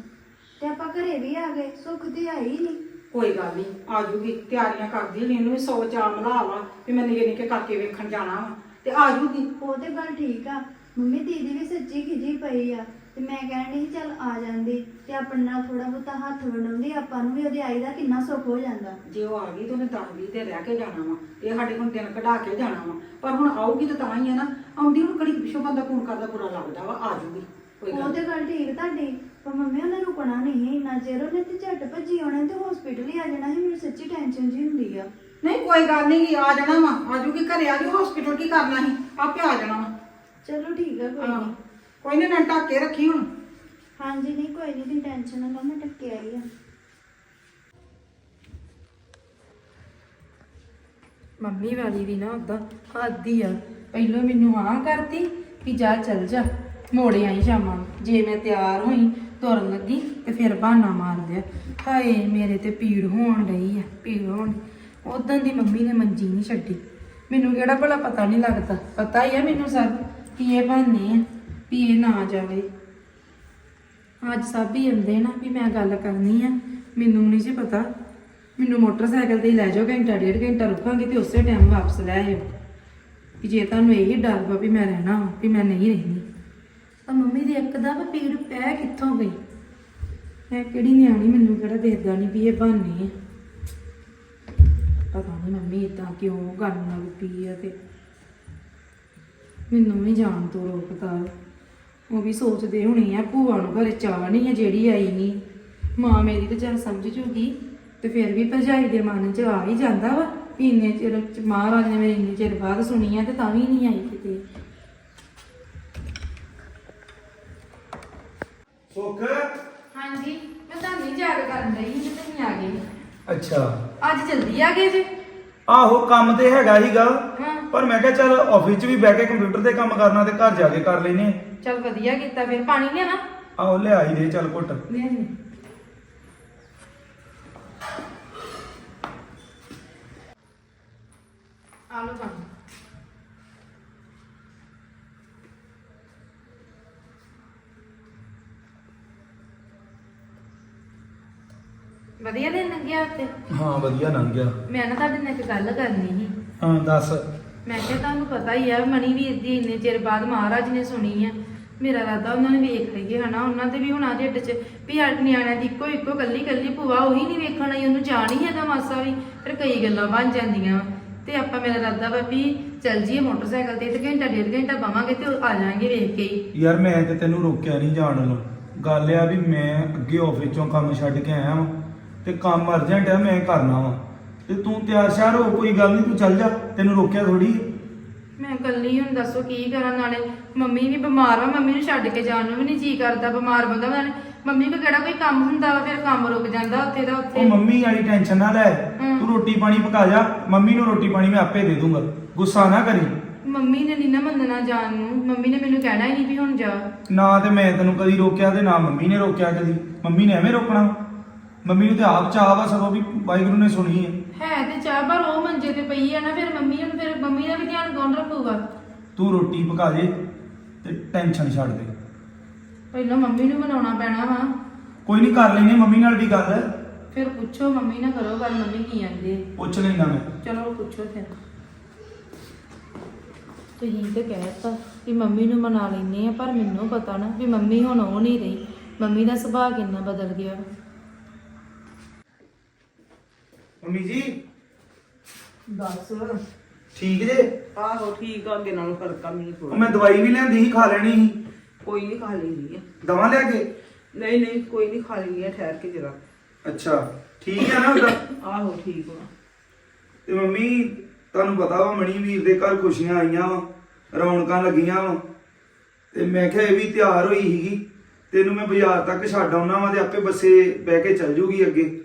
ਤੇ ਆਪਾਂ ਘਰੇ ਵੀ ਆ ਗਏ ਸੁੱਖ ਤੇ ਆਈ ਨਹੀਂ। ਕੋਈ ਗੱਲ ਨਹੀਂ ਆ ਜੂਗੀ ਤਿਆਰੀਆਂ ਕਰਦੀ ਨਹੀਂ ਇਹਨੂੰ ਵੀ ਸੌ ਚਾਅ ਮਲਾਵਾ ਵੀ ਮੈਂ ਨਿੱਕੇ ਨਿੱਕੇ ਕਾਕੇ ਵੇਖਣ ਜਾਣਾ ਵਾ। ਤੇ ਆ ਜੂਗੀ। ਉਹ ਤੇ ਗੱਲ ਠੀਕ ਆ ਮੰਮੀ ਦੀਦੀ ਵੀ ਸੱਚੀ ਖਿਜੀ ਪਈ ਆ। ਤੇ ਮੈਂ ਕਹਿਣ ਡਈ ਸੀ ਚੱਲ ਆ ਜਾਂਦੀ ਤੇ ਆਪਣੇ ਨਾਲ ਥੋੜਾ ਬਹੁਤਾ ਹੱਥ ਵਡਾਉਂਦੀ ਆਪਾਂ ਨੂੰ ਵੀ ਉਹਦੇ ਆਈ ਦਾ ਕਿੰਨਾ ਸੁੱਖ ਹੋ ਜਾਂਦਾ। ਜੇ ਉਹ ਆ ਗਈ ਤਾਂ ਉਹਨੇ 10 20 ਤੇ ਰਹਿ ਕੇ ਜਾਣਾ ਵਾ ਇਹ ਸਾਡੇ ਹੁਣ ਦਿਨ ਕਢਾ ਕੇ ਜਾਣਾ ਵਾ। ਪਰ ਹੁਣ ਆਊਗੀ ਤਾਂ ਤਾਂ ਹੀ ਹੈ ਨਾ ਆਉਂਦੀ ਹੁਣ ਕੜੀ ਪਿੱਛੋਂ ਬੰਦਾ ਫੋਨ ਕਰਦਾ ਬੁਰਾ ਲੱਗਦਾ ਵਾ ਆ ਜੂਗੀ ਕੋਈ ਉਹ ਗੱਲ ਤੇ ਗੱਲ ਠੀਕ ਤੁਹਾਡੀ ਪਰ ਮੰਮੀ ਉਹਨੇ ਰੁਕਣਾ ਨਹੀਂ ਇੰਨਾ ਚਿਰ ਉਹਨੇ ਤੇ ਝੱਟ ਭੱਜੀ ਆਉਣਾ ਤੇ ਹਸਪੀਟਲ ਹੀ ਆ ਜਾਣਾ ਸੀ ਮੈਨੂੰ ਸੱਚੀ ਟੈਨਸ਼ਨ ਜੀ ਹੁੰਦੀ ਆ। ਨਹੀਂ ਕੋਈ ਗੱਲ ਨਹੀਂ ਆ ਜਾਣਾ ਵਾ ਆ ਜੂਗੀ ਘਰੇ ਆ ਜੂ ਹਸਪੀਟਲ ਕੀ ਕਰਨਾ ਸੀ ਆਪੇ ਆ ਜਾਣਾ ਵਾ। ਚਲੋ ਠੀਕ ਆ ਕੋਈ ਹਾਂ। ਨਹੀਂ ਕੋਈ ਨਹੀਂ ਨਾ ਢੱਕ ਕੇ ਰੱਖੀ ਹੁਣ। ਹਾਂਜੀ ਨਹੀਂ ਕੋਈ ਨਹੀਂ ਦੀ ਟੈਨਸ਼ਨ ਨਾ ਲਓ ਮੈਂ ਟੱਕੇ ਆਈ ਆ ਮੰਮੀ ਵਾਲੀ ਵੀ ਨਾ ਉਦਾਂ ਆਦੀ ਆ। ਪਹਿਲਾਂ ਮੈਨੂੰ ਹਾਂ ਕਰਤੀ ਵੀ ਜਾ ਚੱਲ ਜਾ ਮੋੜ ਆਈ ਸ਼ਾਮਾਂ ਨੂੰ। ਜੇ ਮੈਂ ਤਿਆਰ ਹੋਈ ਤੁਰਨ ਲੱਗੀ ਤੇ ਫਿਰ ਬਹਾਨਾ ਮਾਰ ਦਿਆ ਹਾਏ ਮੇਰੇ ਤੇ ਪੀੜ ਹੋਣ ਰਹੀ ਆ ਪੀੜ ਹੋਣ ਉਦੋਂ ਦੀ ਮੰਮੀ ਨੇ ਮੰਜੀ ਨਹੀਂ ਛੱਡੀ। ਮੈਨੂੰ ਕਿਹੜਾ ਭਲਾ ਪਤਾ ਨਹੀਂ ਲੱਗਦਾ। ਪਤਾ ਹੀ ਆ ਮੈਨੂੰ ਸਭ ਕਿ ਇਹ ਬਹਾਨੇ ਆ। ਵੀ ਇਹ ਨਾ ਜਾਵੇ। ਅੱਜ ਸਭ ਹੀ ਹੁੰਦੇ ਨਾ ਵੀ ਮੈਂ ਗੱਲ ਕਰਨੀ ਆ। ਮੈਨੂੰ ਨਹੀਂ ਸੀ ਪਤਾ। ਮੈਨੂੰ ਮੋਟਰਸਾਈਕਲ ਤੇ ਹੀ ਲੈ ਜਾਓ ਘੰਟਾ ਡੇਢ ਘੰਟਾ ਰੁਕਾਂਗੇ ਤੇ ਉਸੇ ਟਾਈਮ ਵਾਪਸ ਲੈ ਆਇਓ। ਕਿ ਜੇ ਤੁਹਾਨੂੰ ਇਹੀ ਡਰ ਵਾ ਵੀ ਮੈਂ ਰਹਿਣਾ ਵਾ ਵੀ ਮੈਂ ਨਹੀਂ ਰਹਿਣੀ। ਤਾਂ ਮੰਮੀ ਦੀ ਇੱਕਦਮ ਪੀੜ ਪੈ ਕਿੱਥੋਂ ਗਈ? ਮੈਂ ਕਿਹੜੀ ਨਿਆਣੀ ਮੈਨੂੰ ਕਿਹੜਾ ਦੇਖਦਾ ਨਹੀਂ ਵੀ ਇਹ ਬਹਾਨੇ ਆ। ਪਤਾ ਨਹੀਂ ਮੰਮੀ ਇਦਾਂ ਕਿਉਂ ਕਰਨ ਲੱਗ ਪਈ ਆ ਤੇ। ਮੈਨੂੰ ਵੀ ਜਾਣ ਤੋਂ ਰੋਕਦਾ ਉਹ ਵੀ ਸੋਚਦੇ ਹੋਣੇ ਆ ਭੂਆ ਨੂੰ ਘਰੇ ਚਾਹ ਨਹੀਂ ਹੈ ਜਿਹੜੀ ਆਈ ਨਹੀਂ ਮਾਂ ਮੇਰੀ ਤਾਂ ਚੱਲ ਸਮਝ ਜੂਗੀ ਤੇ ਫਿਰ ਵੀ ਭਰਜਾਈ ਦੇ ਮਨ 'ਚ ਆ ਹੀ ਜਾਂਦਾ ਵਾ ਵੀ ਇੰਨੇ ਚਿਰ ਚ ਮਹਾਰਾਜ ਨੇ ਮੇਰੇ ਇੰਨੇ ਚਿਰ ਬਾਅਦ ਸੁਣੀ ਆ ਤੇ ਤਾਂ ਵੀ ਨਹੀਂ ਆਈ ਕਿਤੇ। ਸੁੱਖ? ਹਾਂਜੀ ਮੈਂ ਤੁਹਾਨੂੰ ਯਾਦ ਕਰਨ ਲਈ ਤੇ ਤੁਸੀਂ ਆ ਗਏ ਅੱਛਾ। ਅੱਜ ਜਲਦੀ ਆ ਗਏ ਜੀ? ਆਹੋ ਕੰਮ ਤੇ ਹੈਗਾ ਹੀਗਾ ਹਾਂ। ਪਰ ਮੈਂ ਕਿਹਾ ਚੱਲ ਆਫਿਸ 'ਚ ਵੀ ਬਹਿ ਕੇ ਕੰਪਿਊਟਰ ਤੇ ਕੰਮ ਕਰਨਾ ਤੇ ਘਰ ਜਾ ਕੇ ਕਰ ਲੈਨੇ ਚਲ ਵਧੀਆ ਕੀਤਾ ਫਿਰ ਪਾਣੀ ਲਿਆਣਾ ਆਹੋ ਲਿਆਈ ਦੇ ਚੱਲ ਘੁੱਟ। ਲੈ ਲੈ ਆਲੂ ਪਾਣੀ। ਵਧੀਆ ਦਿਨ ਲੰਘਿਆ ਉੱਤੇ ਹਾਂ ਵਧੀਆ ਲੰਘ ਗਿਆ। ਮੈਂ ਨਾ ਤੁਹਾਡੇ ਨਾਲ ਇੱਕ ਗੱਲ ਕਰਨੀ ਸੀ। ਹਾਂ ਦੱਸ। ਮੈਂ ਕਿਹਾ ਤੁਹਾਨੂੰ ਪਤਾ ਹੀ ਆ ਮਣੀ ਵੀਰ ਦੀ ਇੰਨੇ ਚਿਰ ਬਾਅਦ ਮਹਾਰਾਜ ਨੇ ਸੁਣੀ ਆ। ਮੇਰਾ ਰਾਦਾ ਉਹਨਾਂ ਨੇ ਵੇਖ ਲਈਏ ਹਨਾ, ਉਹਨਾਂ ਦੇ ਵੀ ਹੁਣਾ ਢਿੱਡ 'ਚ ਵੀ ਆ ਨਿਆਣਿਆਂ ਦੀ ਇੱਕੋ ਇੱਕੋ ਕੱਲੀ ਕੱਲੀ ਭੂਆ ਉਹੀ ਨਹੀਂ ਵੇਖਣ ਆਈ, ਉਹਨੂੰ ਜਾਣ ਹੀ ਹੈਗਾ ਮਾਸਾ ਵੀ, ਫਿਰ ਕਈ ਗੱਲਾਂ ਬਣ ਜਾਂਦੀਆਂ ਵਾਂ। ਤੇ ਆਪਾਂ ਮੇਰਾ ਰਾਦਾ ਵਾ ਵੀ ਚੱਲ ਜੀਏ ਮੋਟਰਸਾਈਕਲ ਤੇ ਤੇ ਘੰਟਾ, ਡੇਢ ਘੰਟਾ ਬਾਵਾਂਗੇ ਤੇ ਆ ਜਾਾਂਗੇ ਵੇਖ ਕੇ ਹੀ। ਯਾਰ ਮੈਂ ਤੇ ਤੈਨੂੰ ਰੋਕਿਆ ਨਹੀਂ ਜਾਣ ਨੂੰ। ਗੱਲ ਆ ਵੀ ਮੈਂ ਅੱਗੇ ਆਫਿਸ ਚੋਂ ਕੰਮ ਛੱਡ ਕੇ ਆਇਆ ਵਾਂ ਤੇ ਕੰਮ ਅਰਜੈਂਟ ਆ, ਮੈਂ ਕਰਨਾ ਵਾ। ਤੇ ਤੂੰ ਤਿਆਰ ਸ਼ਿਆਰ ਹੋ, ਕੋਈ ਗੱਲ ਨਹੀਂ, ਤੂੰ ਚੱਲ ਜਾ। ਤੈਨੂੰ ਰੋਕਿਆ ਥੋੜੀ ਮੈਂ ਇਕੱਲੀ ਹੁਣ ਦੱਸੋ ਕੀ ਕਰਾਂ ਨਾਲੇ? ਮੰਮੀ ਵੀ ਬਿਮਾਰ ਵਾ ਮੰਮੀ ਨੂੰ ਛੱਡ ਕੇ ਜਾਣ ਨੂੰ ਵੀ ਨਹੀਂ ਜੀ ਕਰਦਾ ਬਿਮਾਰ ਬੰਦਾ ਨਾਲੇ। ਮੰਮੀ ਕੋ ਕਿਹੜਾ ਕੋਈ ਕੰਮ ਹੁੰਦਾ ਵਾ ਫਿਰ ਕੰਮ ਰੁਕ ਜਾਂਦਾ ਉੱਥੇ ਦਾ ਉੱਥੇ। ਉਹ ਮੰਮੀ ਵਾਲੀ ਟੈਨਸ਼ਨ ਨਾ ਲੈ। ਤੂੰ ਰੋਟੀ ਪਾਣੀ ਪਕਾ ਜਾ। ਮੰਮੀ ਨੂੰ ਰੋਟੀ ਪਾਣੀ ਮੈਂ ਆਪੇ ਦੇ ਦੂੰਗਾ। ਗੁੱਸਾ ਨਾ ਕਰੀ। ਮੰਮੀ ਨੇ ਨਹੀਂ ਨਾ ਮੰਨਣਾ ਜਾਣ ਨੂੰ। ਮੰਮੀ ਨੇ ਮੈਨੂੰ ਕਹਿਣਾ ਹੀ ਨਹੀਂ ਵੀ ਹੁਣ ਜਾ। ਨਾ ਤੇ ਮੈਂ ਤੈਨੂੰ ਕਦੀ ਰੋਕਿਆ ਤੇ ਨਾ ਮੰਮੀ ਨੇ ਰੋਕਿਆ ਕਦੀ। ਮੰਮੀ ਨੇ ਐਵੇਂ ਰੋਕਣਾ। ਮੰਮੀ ਨੂੰ ਤੇ ਆਪ ਚਾਹ ਵਾ ਸਗੋਂ ਵੀ ਵਾਹਿਗੁਰੂ ਨੇ ਸੁਣੀ ਹੈ ਹੈ ਤੇ ਚਾਹ ਪਰ ਉਹ ਮੰਜੇ ਤੇ ਪਈ ਆ ਨਾ ਫਿਰ ਮੰਮੀ ਨੂੰ ਫਿਰ ਮੰਮੀ ਦਾ ਵੀ ਧਿਆਨ ਕੌਣ ਰੱਖੂਗਾ? ਤੂੰ ਰੋਟੀ ਪਕਾ ਦੇ ਤੇ ਟੈਨਸ਼ਨ ਛੱਡ ਦੇ। ਪਹਿਲਾਂ ਮੰਮੀ ਨੂੰ ਮਨਾਉਣਾ ਪੈਣਾ ਵਾ। ਕੋਈ ਨਹੀਂ ਕਰ ਲੈਨੇ ਮੰਮੀ ਨਾਲ ਵੀ ਗੱਲ। ਫਿਰ ਪੁੱਛੋ ਮੰਮੀ ਨਾਲ ਕਰੋ ਗੱਲ ਮੰਮੀ ਕੀ ਆਂਦੇ। ਪੁੱਛ ਲੈਣਾ ਮੈਂ। ਚਲੋ ਪੁੱਛੋ ਫਿਰ। ਤੁਸੀਂ ਤੇ ਕਹਿਤਾ ਕਿ ਮੰਮੀ ਨੂੰ ਮਨਾ ਲੈਨੇ ਆ ਪਰ ਮੈਨੂੰ ਪਤਾ ਨਾ ਵੀ ਮੰਮੀ ਹੁਣ ਉਹ ਨਹੀਂ ਰਹੀ। ਮੰਮੀ ਦਾ ਸੁਭਾਅ ਕਿੰਨਾ ਬਦਲ ਗਿਆ। ਮੰਮੀ ਜੀ। ਦੱਸ। ਠੀਕ ਜੇ? ਆਹੋ ਠੀਕ ਆ ਅੱਗੇ ਨਾਲੋਂ ਫ਼ਰਕ ਆ ਮੈਨੂੰ ਉਹ ਥੋੜਾ ਮੈਂ ਦਵਾਈ ਵੀ ਲੈਂਦੀ ਸੀ ਖਾ ਲੈਣੀ ਸੀ। ਕੋਈ ਨਹੀਂ ਖਾ ਲੈਂਦੀ ਆ। ਦਵਾ ਲਿਆ ਕੇ? ਨਹੀਂ ਨਹੀਂ ਕੋਈ ਨਹੀਂ ਖਾ ਲੈਂਦੀ ਆ ਠਹਿਰ ਕੇ ਜਰਾ। ਅੱਛਾ ਠੀਕ ਹੈ ਨਾ ਉਹਦਾ? ਆਹੋ ਠੀਕ ਆ। ਤੇ ਮੰਮੀ ਤੁਹਾਨੂੰ ਪਤਾ ਵਾ ਮਣੀ ਵੀਰ ਦੇ ਘਰ ਖੁਸ਼ੀਆਂ ਆਈਆਂ ਵਾ ਰੌਣਕਾਂ ਲੱਗੀਆਂ ਵਾ। ਤੇ ਮੈਂ ਕਿਹਾ ਇਹ ਵੀ ਤਿਆਰ ਹੋਈ ਸੀਗੀ। ਤੈਨੂੰ ਮੈਂ ਬਾਜ਼ਾਰ ਤੱਕ ਛੱਡ ਆਉਣਾ ਵਾ ਤੇ ਆਪੇ ਬੱਸੇ ਬਹਿ ਕੇ ਚੱਲ ਜੂਗੀ ਅੱਗੇ।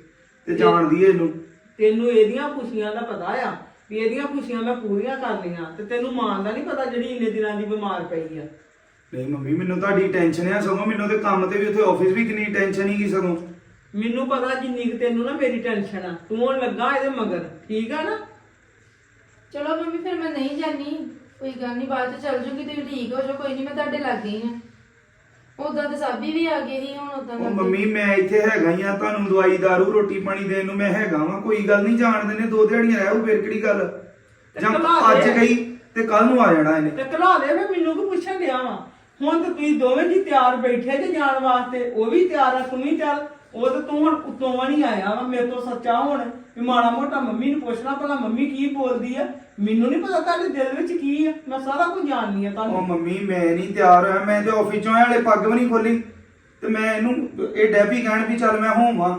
ਤੇ ਜਾਣਦੀ ਏ ਇਹਨੂੰ। ਤੈਨੂੰ ਇਹਦੀਆਂ ਖੁਸ਼ੀਆਂ ਦਾ ਪਤਾ ਆ ਵੀ ਇਹਦੀਆਂ ਖੁਸ਼ੀਆਂ ਮੈਂ ਪੂਰੀਆਂ ਕਰ ਲਈਆਂ ਤੇ ਤੈਨੂੰ ਮਾਂ ਦਾ ਨਹੀਂ ਪਤਾ ਜਿਹੜੀ ਇੰਨੇ ਦਿਨਾਂ ਦੀ ਬਿਮਾਰ ਪਈ ਆ। ਨਹੀਂ ਮੰਮੀ ਮੈਨੂੰ ਤੁਹਾਡੀ ਟੈਨਸ਼ਨ ਆ ਸਗੋਂ ਮੈਨੂੰ ਤੇ ਕੰਮ ਤੇ ਵੀ ਉੱਥੇ ਆਫਿਸ ਵੀ ਕਿੰਨੀ ਟੈਨਸ਼ਨ ਹੀ ਸਗੋਂ। ਮੈਨੂੰ ਪਤਾ ਜਿੰਨੀ ਕੁ ਤੈਨੂੰ ਨਾ ਮੇਰੀ ਟੈਨਸ਼ਨ ਆ। ਤੂੰ ਹੁਣ ਲੱਗਾ ਇਹਦੇ ਮਗਰ ਠੀਕ ਆ ਨਾ? ਚਲੋ ਮੰਮੀ ਫਿਰ ਮੈਂ ਨਹੀਂ ਜਾਣੀ ਕੋਈ ਗੱਲ ਨਹੀਂ ਬਾਅਦ ਚ ਚੱਲ ਜੂਗੀ ਤੁਸੀਂ ਠੀਕ ਹੋ ਜਾਓ ਕੋਈ ਨਹੀਂ ਮੈਂ ਤੁਹਾਡੇ ਲੱਗ ਗਈ ਆ। ਉਦਾਂ ਤੇ ਸਾਬੀ ਵੀ ਆ ਗਏ ਸੀ ਹੁਣ ਉਦਾਂ ਉਹ ਮੰਮੀ ਮੈਂ ਇੱਥੇ ਹੈਗਾ ਹੀ ਆ ਤੁਹਾਨੂੰ ਦਵਾਈ ਦਾਰੂ ਰੋਟੀ ਪਾਣੀ ਦੇਣ ਨੂੰ ਮੈਂ ਹੈਗਾ ਵਾਂ ਕੋਈ ਗੱਲ ਨਹੀਂ ਜਾਣਦੇ ਨੇ ਦੋ ਦਿਹਾੜੀਆਂ ਰਹਿਓ ਫਿਰ ਕਿਹੜੀ ਗੱਲ? ਜਾਂ ਘਲਾ। ਅੱਜ ਗਈ ਤੇ ਕੱਲ ਨੂੰ ਆ ਜਾਣਾ ਇਹਨੇ। ਤੇ ਕਲਾ ਦੇ ਮੈਂ ਮੈਨੂੰ ਕੀ ਪੁੱਛਣ ਡਿਆ ਵਾ। ਹੁਣ ਤੇ ਤੁਸੀਂ ਦੋਵੇਂ ਜੀ ਤਿਆਰ ਬੈਠੇ ਤੇ ਜਾਣ ਵਾਸਤੇ ਉਹ ਵੀ ਤਿਆਰ ਆ ਤੂੰ ਵੀ ਤਿਆਰ। ਉਹ ਤੇ ਤੂੰ ਹੁਣ ਉੱਤੋਂ ਵਣੀ ਆਇਆ ਵਾ ਮੇਰੇ ਤੋਂ ਸੱਚਾ ਹੁਣ ਵੀ ਮਾੜਾ ਮੋਟਾ ਮੰਮੀ ਨੂੰ ਪੁੱਛਣਾ ਭਲਾ ਮੰਮੀ ਕੀ ਬੋਲਦੀ ਆ? ਮੈਨੂੰ ਨਹੀਂ ਪਤਾ ਤੁਹਾਡੇ ਦਿਲ ਵਿੱਚ ਕੀ ਆ ਮੈਂ ਸਾਰਾ ਕੁਝ ਜਾਣਨੀ ਆ ਉਹ ਤੁਹਾਨੂੰ ਮੰਮੀ ਮੈਂ ਨਹੀਂ ਤਿਆਰ ਹੋਇਆ ਮੈਂ ਤੇ ਆਫਿਸ ਚੋਂ ਆਇਆ ਹਲੇ ਪੱਗ ਵੀ ਨਹੀਂ ਖੋਲੀ। ਤੇ ਮੈਂ ਇਹਨੂੰ ਇਹ ਡੈਬੀ ਕਹਿਣ ਵੀ ਚੱਲ ਮੈਂ ਹੋਵਾਂ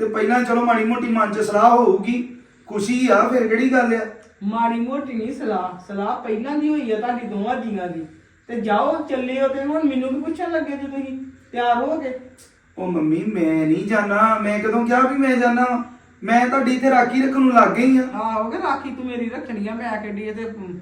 ਤੇ ਪਹਿਲਾਂ ਚਲੋ ਮਾੜੀ ਮੋਟੀ ਮਨ 'ਚ ਸਲਾਹ ਹੋਊਗੀ ਖੁਸ਼ੀ ਆ ਫਿਰ ਕਿਹੜੀ ਗੱਲ ਆ? ਮਾੜੀ ਮੋਟੀ ਨਹੀਂ ਸਲਾਹ ਸਲਾਹ ਪਹਿਲਾਂ ਦੀ ਹੋਈ ਆ ਤੁਹਾਡੀ ਦੋਵਾਂ ਜੀਆਂ ਦੀ। ਤੇ ਜਾਓ ਚੱਲਿਓ ਤੇ ਹੁਣ ਮੈਨੂੰ ਕੀ ਪੁੱਛਣ ਲੱਗੇ ਜੇ ਤੁਸੀਂ ਤਿਆਰ ਹੋ ਗਏ ਉਹ ਮੰਮੀ ਮੈਂ ਨਹੀਂ ਜਾਣਾ। ਮੈਂ ਕਦੋਂ ਕਿਹਾ ਵੀ ਮੈਂ ਜਾਣਾ ਮੈਂ ਤੁਹਾਡੀ ਇੱਥੇ ਰਾਖੀ ਰੱਖਣ ਨੂੰ ਲੱਗ ਗਈ ਆ। ਆਹੋ ਕਿ ਰਾਖੀ ਤੂੰ ਮੇਰੀ ਰੱਖਣੀ ਆ ਮੈਂ ਕਿੱਡੀ ਇਹਦੇ ਕੋਈ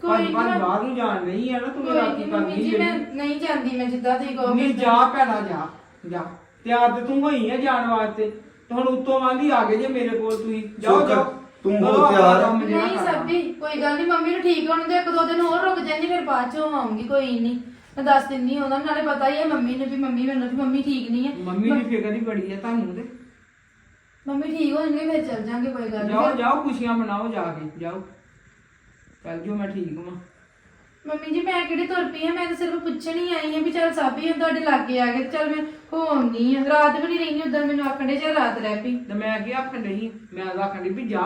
ਕੋਈ ਨੀ ਬਾਹਰ ਨੂੰ। ਜਾਣ ਨਹੀਂ ਆ ਨਾ ਤੂੰ ਕੋਈ ਰਾਤੀ ਨਹੀਂ ਮੰਮੀ ਜੀ ਮੈਂ ਨਹੀਂ ਜਾਂਦੀ ਮੈਂ ਜਿੱਦਾਂ ਤੁਸੀਂ ਕਹੋਗੇ ਨਹੀਂ ਜਾ ਭੈਣਾ ਜਾ ਜਾ। ਤਿਆਰ ਤੇ ਤੂੰ ਹੋਈ ਆ ਜਾਣ ਵਾਸਤੇ। ਤੇ ਹੁਣ ਉੱਤੋਂ ਆਂਦੀ ਆ ਗਏ ਜੇ ਮੇਰੇ ਕੋਲ ਤੁਸੀਂ। ਜਾਓ ਜਾਓ। ਤੂੰ ਹੋ ਕਰੋ ਆਪਣਾ ਤਿਆਰ? ਕੰਮ ਜਿਹੜਾ ਨਹੀਂ ਕਰਨਾ। ਸਭੀ ਕੋਈ ਗੱਲ ਨਹੀਂ ਮੰਮੀ ਨੂੰ ਠੀਕ ਹੋਣ ਦੇ ਇੱਕ ਦੋ ਦਿਨ ਹੋਰ ਰੁਕ ਜਾਂਦੀ ਫਿਰ ਬਾਅਦ ਚੋਂ ਆਉਂਗੀ ਕੋਈ ਨਹੀਂ ਮੈਂ ਦੱਸ ਦਿੰਦੀ ਉਹਨਾਂ ਨੂੰ, ਨਾਲੇ ਪਤਾ ਹੀ ਹੈ ਮੰਮੀ ਨੂੰ ਵੀ ਮੰਮੀ ਮੈਨੂੰ ਵੀ ਮੰਮੀ ਠੀਕ ਨਹੀਂ ਹੈ ਮੰਮੀ ਦੀ ਫਿਕਰ ਹੀ ਬੜੀ ਹੈ ਤੁਹਾਨੂੰ ਤੇ। ਮੰਮੀ ਠੀਕ ਹੋ ਜਾਣਗੇ ਫਿਰ ਚੱਲ ਜਾਾਂਗੇ ਕੋਈ ਗੱਲ ਜਾਓ ਨਹੀਂ ਜਾਓ ਖੁਸ਼ੀਆਂ ਮਨਾਓ ਜਾ ਕੇ ਜਾਓ। ਚੱਲ ਜੋ ਮੈਂ ਠੀਕ ਹਾਂ ਮੰਮੀ ਜੀ ਮੈਂ ਕਿਹੜੀ ਤੁਰ ਪਈ ਹਾਂ ਮੈਂ ਤਾਂ ਸਿਰਫ ਪੁੱਛਣ ਹੀ ਆਈ ਹਾਂ ਵੀ ਚੱਲ ਸਾਬੀ ਹੁਣ ਤੁਹਾਡੇ ਲਾਗੇ ਆ ਗਏ ਤੇ ਚੱਲ ਮੈਂ ਹੋ ਆਉਂਦੀ ਹਾਂ ਰਾਤ ਵੀ ਨਹੀਂ ਰਹੀ ਉਧਰ ਮੈਨੂੰ ਆਖਣ ਦੇ ਚੱਲ ਰਾਤ ਰਹਿ ਪਈ। ਤੇ ਮੈਂ ਕੀ ਆਖਣ ਨਹੀਂ ਮੈਂ ਤਾਂ ਆਖਣ ਡਈ ਵੀ ਜਾ।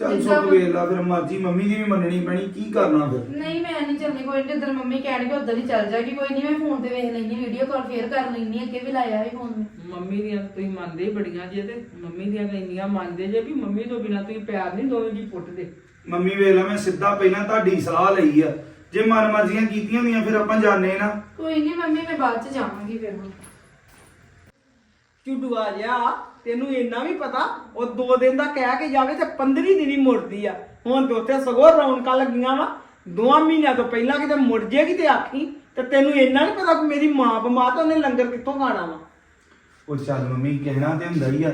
ਚੱਲ ਜਿੱਦਾਂ ਸੁੱਖ ਵੇਖ ਲਾ ਫਿਰ ਮਰਜ਼ੀ ਮੰਮੀ ਦੀ ਵੀ ਮੰਨਣੀ ਪੈਣੀ ਕੀ ਕਰਨਾ ਫਿਰ? ਨਹੀਂ ਮੈਂ ਨਹੀਂ ਚੱਲਣੀ ਕੋਈ ਨਹੀਂ ਉਧਰ ਮੰਮੀ ਕਹਿਣਗੇ ਉਧਰ ਹੀ ਚੱਲ ਜਾਗੀ ਕੋਈ ਨਹੀਂ ਮੈਂ ਫੋਨ ਤੇ ਵੇਖ ਲੈਣੀ ਵੀਡੀਓ ਕਾਲ ਫੇਰ ਕਰ ਲੈਣੀ ਅੱਗੇ ਵੀ ਲਾਇਆ ਹੈ ਫੋਨ ਮੈਂ ਮੰਮੀ ਦੀਆਂ ਤਾਂ ਤੁਸੀਂ ਮੰਨਦੇ ਹੀ ਬੜੀਆਂ ਜੇ ਤੇ ਮੰਮੀ ਦੀਆਂ ਤਾਂ ਇੰਨੀਆਂ ਮੰਨਦੇ ਜੇ ਵੀ ਮੰਮੀ ਤੋਂ ਬਿਨਾ ਤੁਸੀਂ ਪਿਆਰ ਨਹੀਂ ਦੋਵੇਂ ਜੀ ਪੁੱਟਦੇ ਮੰਮੀ ਵੇਖ ਲਾ ਮੈਂ ਸਿੱਧਾ ਪਹਿਲਾਂ ਤੁਹਾਡੀ ਸਲਾਹ ਲਈ ਆ। ਜੇ ਮਨ ਮਰਜ਼ੀਆਂ ਕੀਤੀਆਂ ਹੁੰਦੀਆਂ ਫਿਰ ਆਪਾਂ ਜਾਣੇ ਨਾ। ਕੋਈ ਨਹੀਂ ਮੰਮੀ ਮੈਂ ਬਾਅਦ ਚ ਜਾਵਾਂਗੀ ਫਿਰ ਹੁਣ। ਝੁੱਡੂਆ ਜਿਹਾ। ਤੈਨੂੰ ਇੰਨਾ ਵੀ ਪਤਾ ਉਹ ਦੋ ਦਿਨ ਦਾ ਕਹਿ ਕੇ ਜਾਵੇ ਤੇ 15 ਦਿਨ ਹੀ ਮੁੜਦੀ ਆ। ਹੁਣ ਤੇ ਉੱਥੇ ਸਗੋਂ ਰੌਣਕਾਂ ਲੱਗੀਆਂ ਵਾ। ਦੋਆਂ ਮਹੀਨਿਆਂ ਤੋਂ ਪਹਿਲਾਂ ਕਿਤੇ ਮੁੜ ਜੇਗੀ ਤੇ ਆਖੀ ਤੇ ਤੈਨੂੰ ਇੰਨਾ ਨਹੀਂ ਪਤਾ ਕਿ ਮੇਰੀ ਮਾਂ ਬਿਮਾਰ ਤਾਂ ਉਹਨੇ ਲੰਗਰ ਕਿੱਥੋਂ ਖਾਣਾ ਵਾ। ਉਹ ਚੱਲ ਮੰਮੀ ਕਹਿਣਾ ਤੇ ਹੁੰਦਾ ਹੀ ਆ।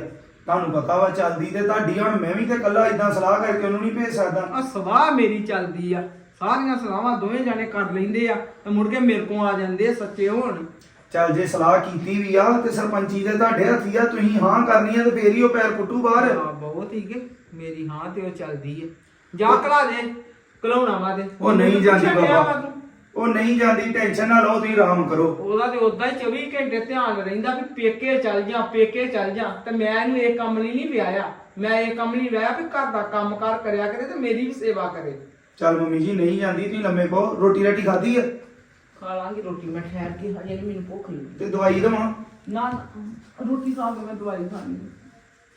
ਤੁਹਾਨੂੰ ਪਤਾ ਵਾ ਚੱਲਦੀ ਤੇ ਤੁਹਾਡੀ ਹੁਣ ਮੈਂ ਵੀ ਤੇ ਇਕੱਲਾ ਇਦਾਂ ਸਲਾਹ ਕਰਕੇ ਉਹਨੂੰ ਨਹੀਂ ਭੇਜ ਸਕਦਾ। ਆ ਸਵਾਹ ਮੇਰੀ ਚੱਲਦੀ ਆ। ਸਾਰੀਆਂ ਸਲਾਹਾਂ ਦੋਵੇਂ ਜਾਣੇ ਕਰ ਲੈਂਦੇ ਆ ਤੇ ਮੁੜ ਕੇ ਮੇਰੇ ਕੋਲ ਆ ਜਾਂਦੇ ਆ, ਸੱਚੇ ਹੋਣ। ਚੱਲ ਜੇ ਸਲਾਹ ਕੀਤੀ ਵੀ ਆ ਤੇ ਸਰਪੰਚੀ ਦੇ ਤੁਹਾਡੇ ਹੱਥੀ ਆ ਤੁਸੀਂ ਹਾਂ ਕਰਨੀ ਆ ਤੇ ਫੇਰ ਹੀ ਉਹ ਪੈਰ ਪੁੱਟੂ ਬਾਹਰ। ਬਹੁਤ ਹੀ। ਕਿ ਮੇਰੀ ਹਾਂ ਤੇ ਉਹ ਚੱਲਦੀ ਆ ਜਾ ਕਲਾ ਦੇ ਕਲਾਉਣਾ ਵਾ ਤੇ। ਉਹ ਨਹੀਂ ਜਾਂਦੀ ਵਾ ਬਾਬਾ। ਤੂੰ। ਉਹ ਨਹੀਂ ਜਾਂਦੀ ਟੈਨਸ਼ਨ ਨਾ ਲਓ ਤੁਸੀਂ ਆਰਾਮ ਕਰੋ। ਉਹਦਾ ਤੇ ਉਦਾਂ ਹੀ 24 ਘੰਟੇ ਧਿਆਨ ਰਹਿੰਦਾ ਵੀ ਪੇਕੇ ਚੱਲ ਜਾ ਪੇਕੇ ਚੱਲ ਜਾ। ਤੇ ਮੈਂ ਇਹਨੂੰ ਇਹ ਕੰਮ ਲਈ ਨਹੀਂ ਵਿਆਹਿਆ। ਮੈਂ ਇਹ ਕੰਮ ਲਈ ਵਿਆਹਿਆ ਵੀ ਘਰ ਦਾ ਕੰਮਕਾਰ ਕਰਿਆ ਕਰੇ ਤੇ ਮੇਰੀ ਵੀ ਸੇਵਾ ਕਰੇ। ਚੱਲ ਮੰਮੀ ਜੀ ਨਹੀਂ ਜਾਂਦੀ ਤੁਸੀਂ ਲੰਮੇ ਪਾਓ। ਰੋਟੀ ਰਾਟੀ ਖਾਧੀ ਆ? ਖਾ ਲਾਂਗੀ ਰੋਟੀ ਮੈਂ ਠਹਿਰ ਕੇ ਹਜੇ ਨੀ ਮੈਨੂੰ ਭੁੱਖ ਲੱਗੀ। ਤੇ ਦਵਾਈ ਦਵਾਂ? ਨਾ ਨਾ, ਰੋਟੀ ਖਾ ਕੇ ਮੈਂ ਦਵਾਈ ਖਾਣੀ।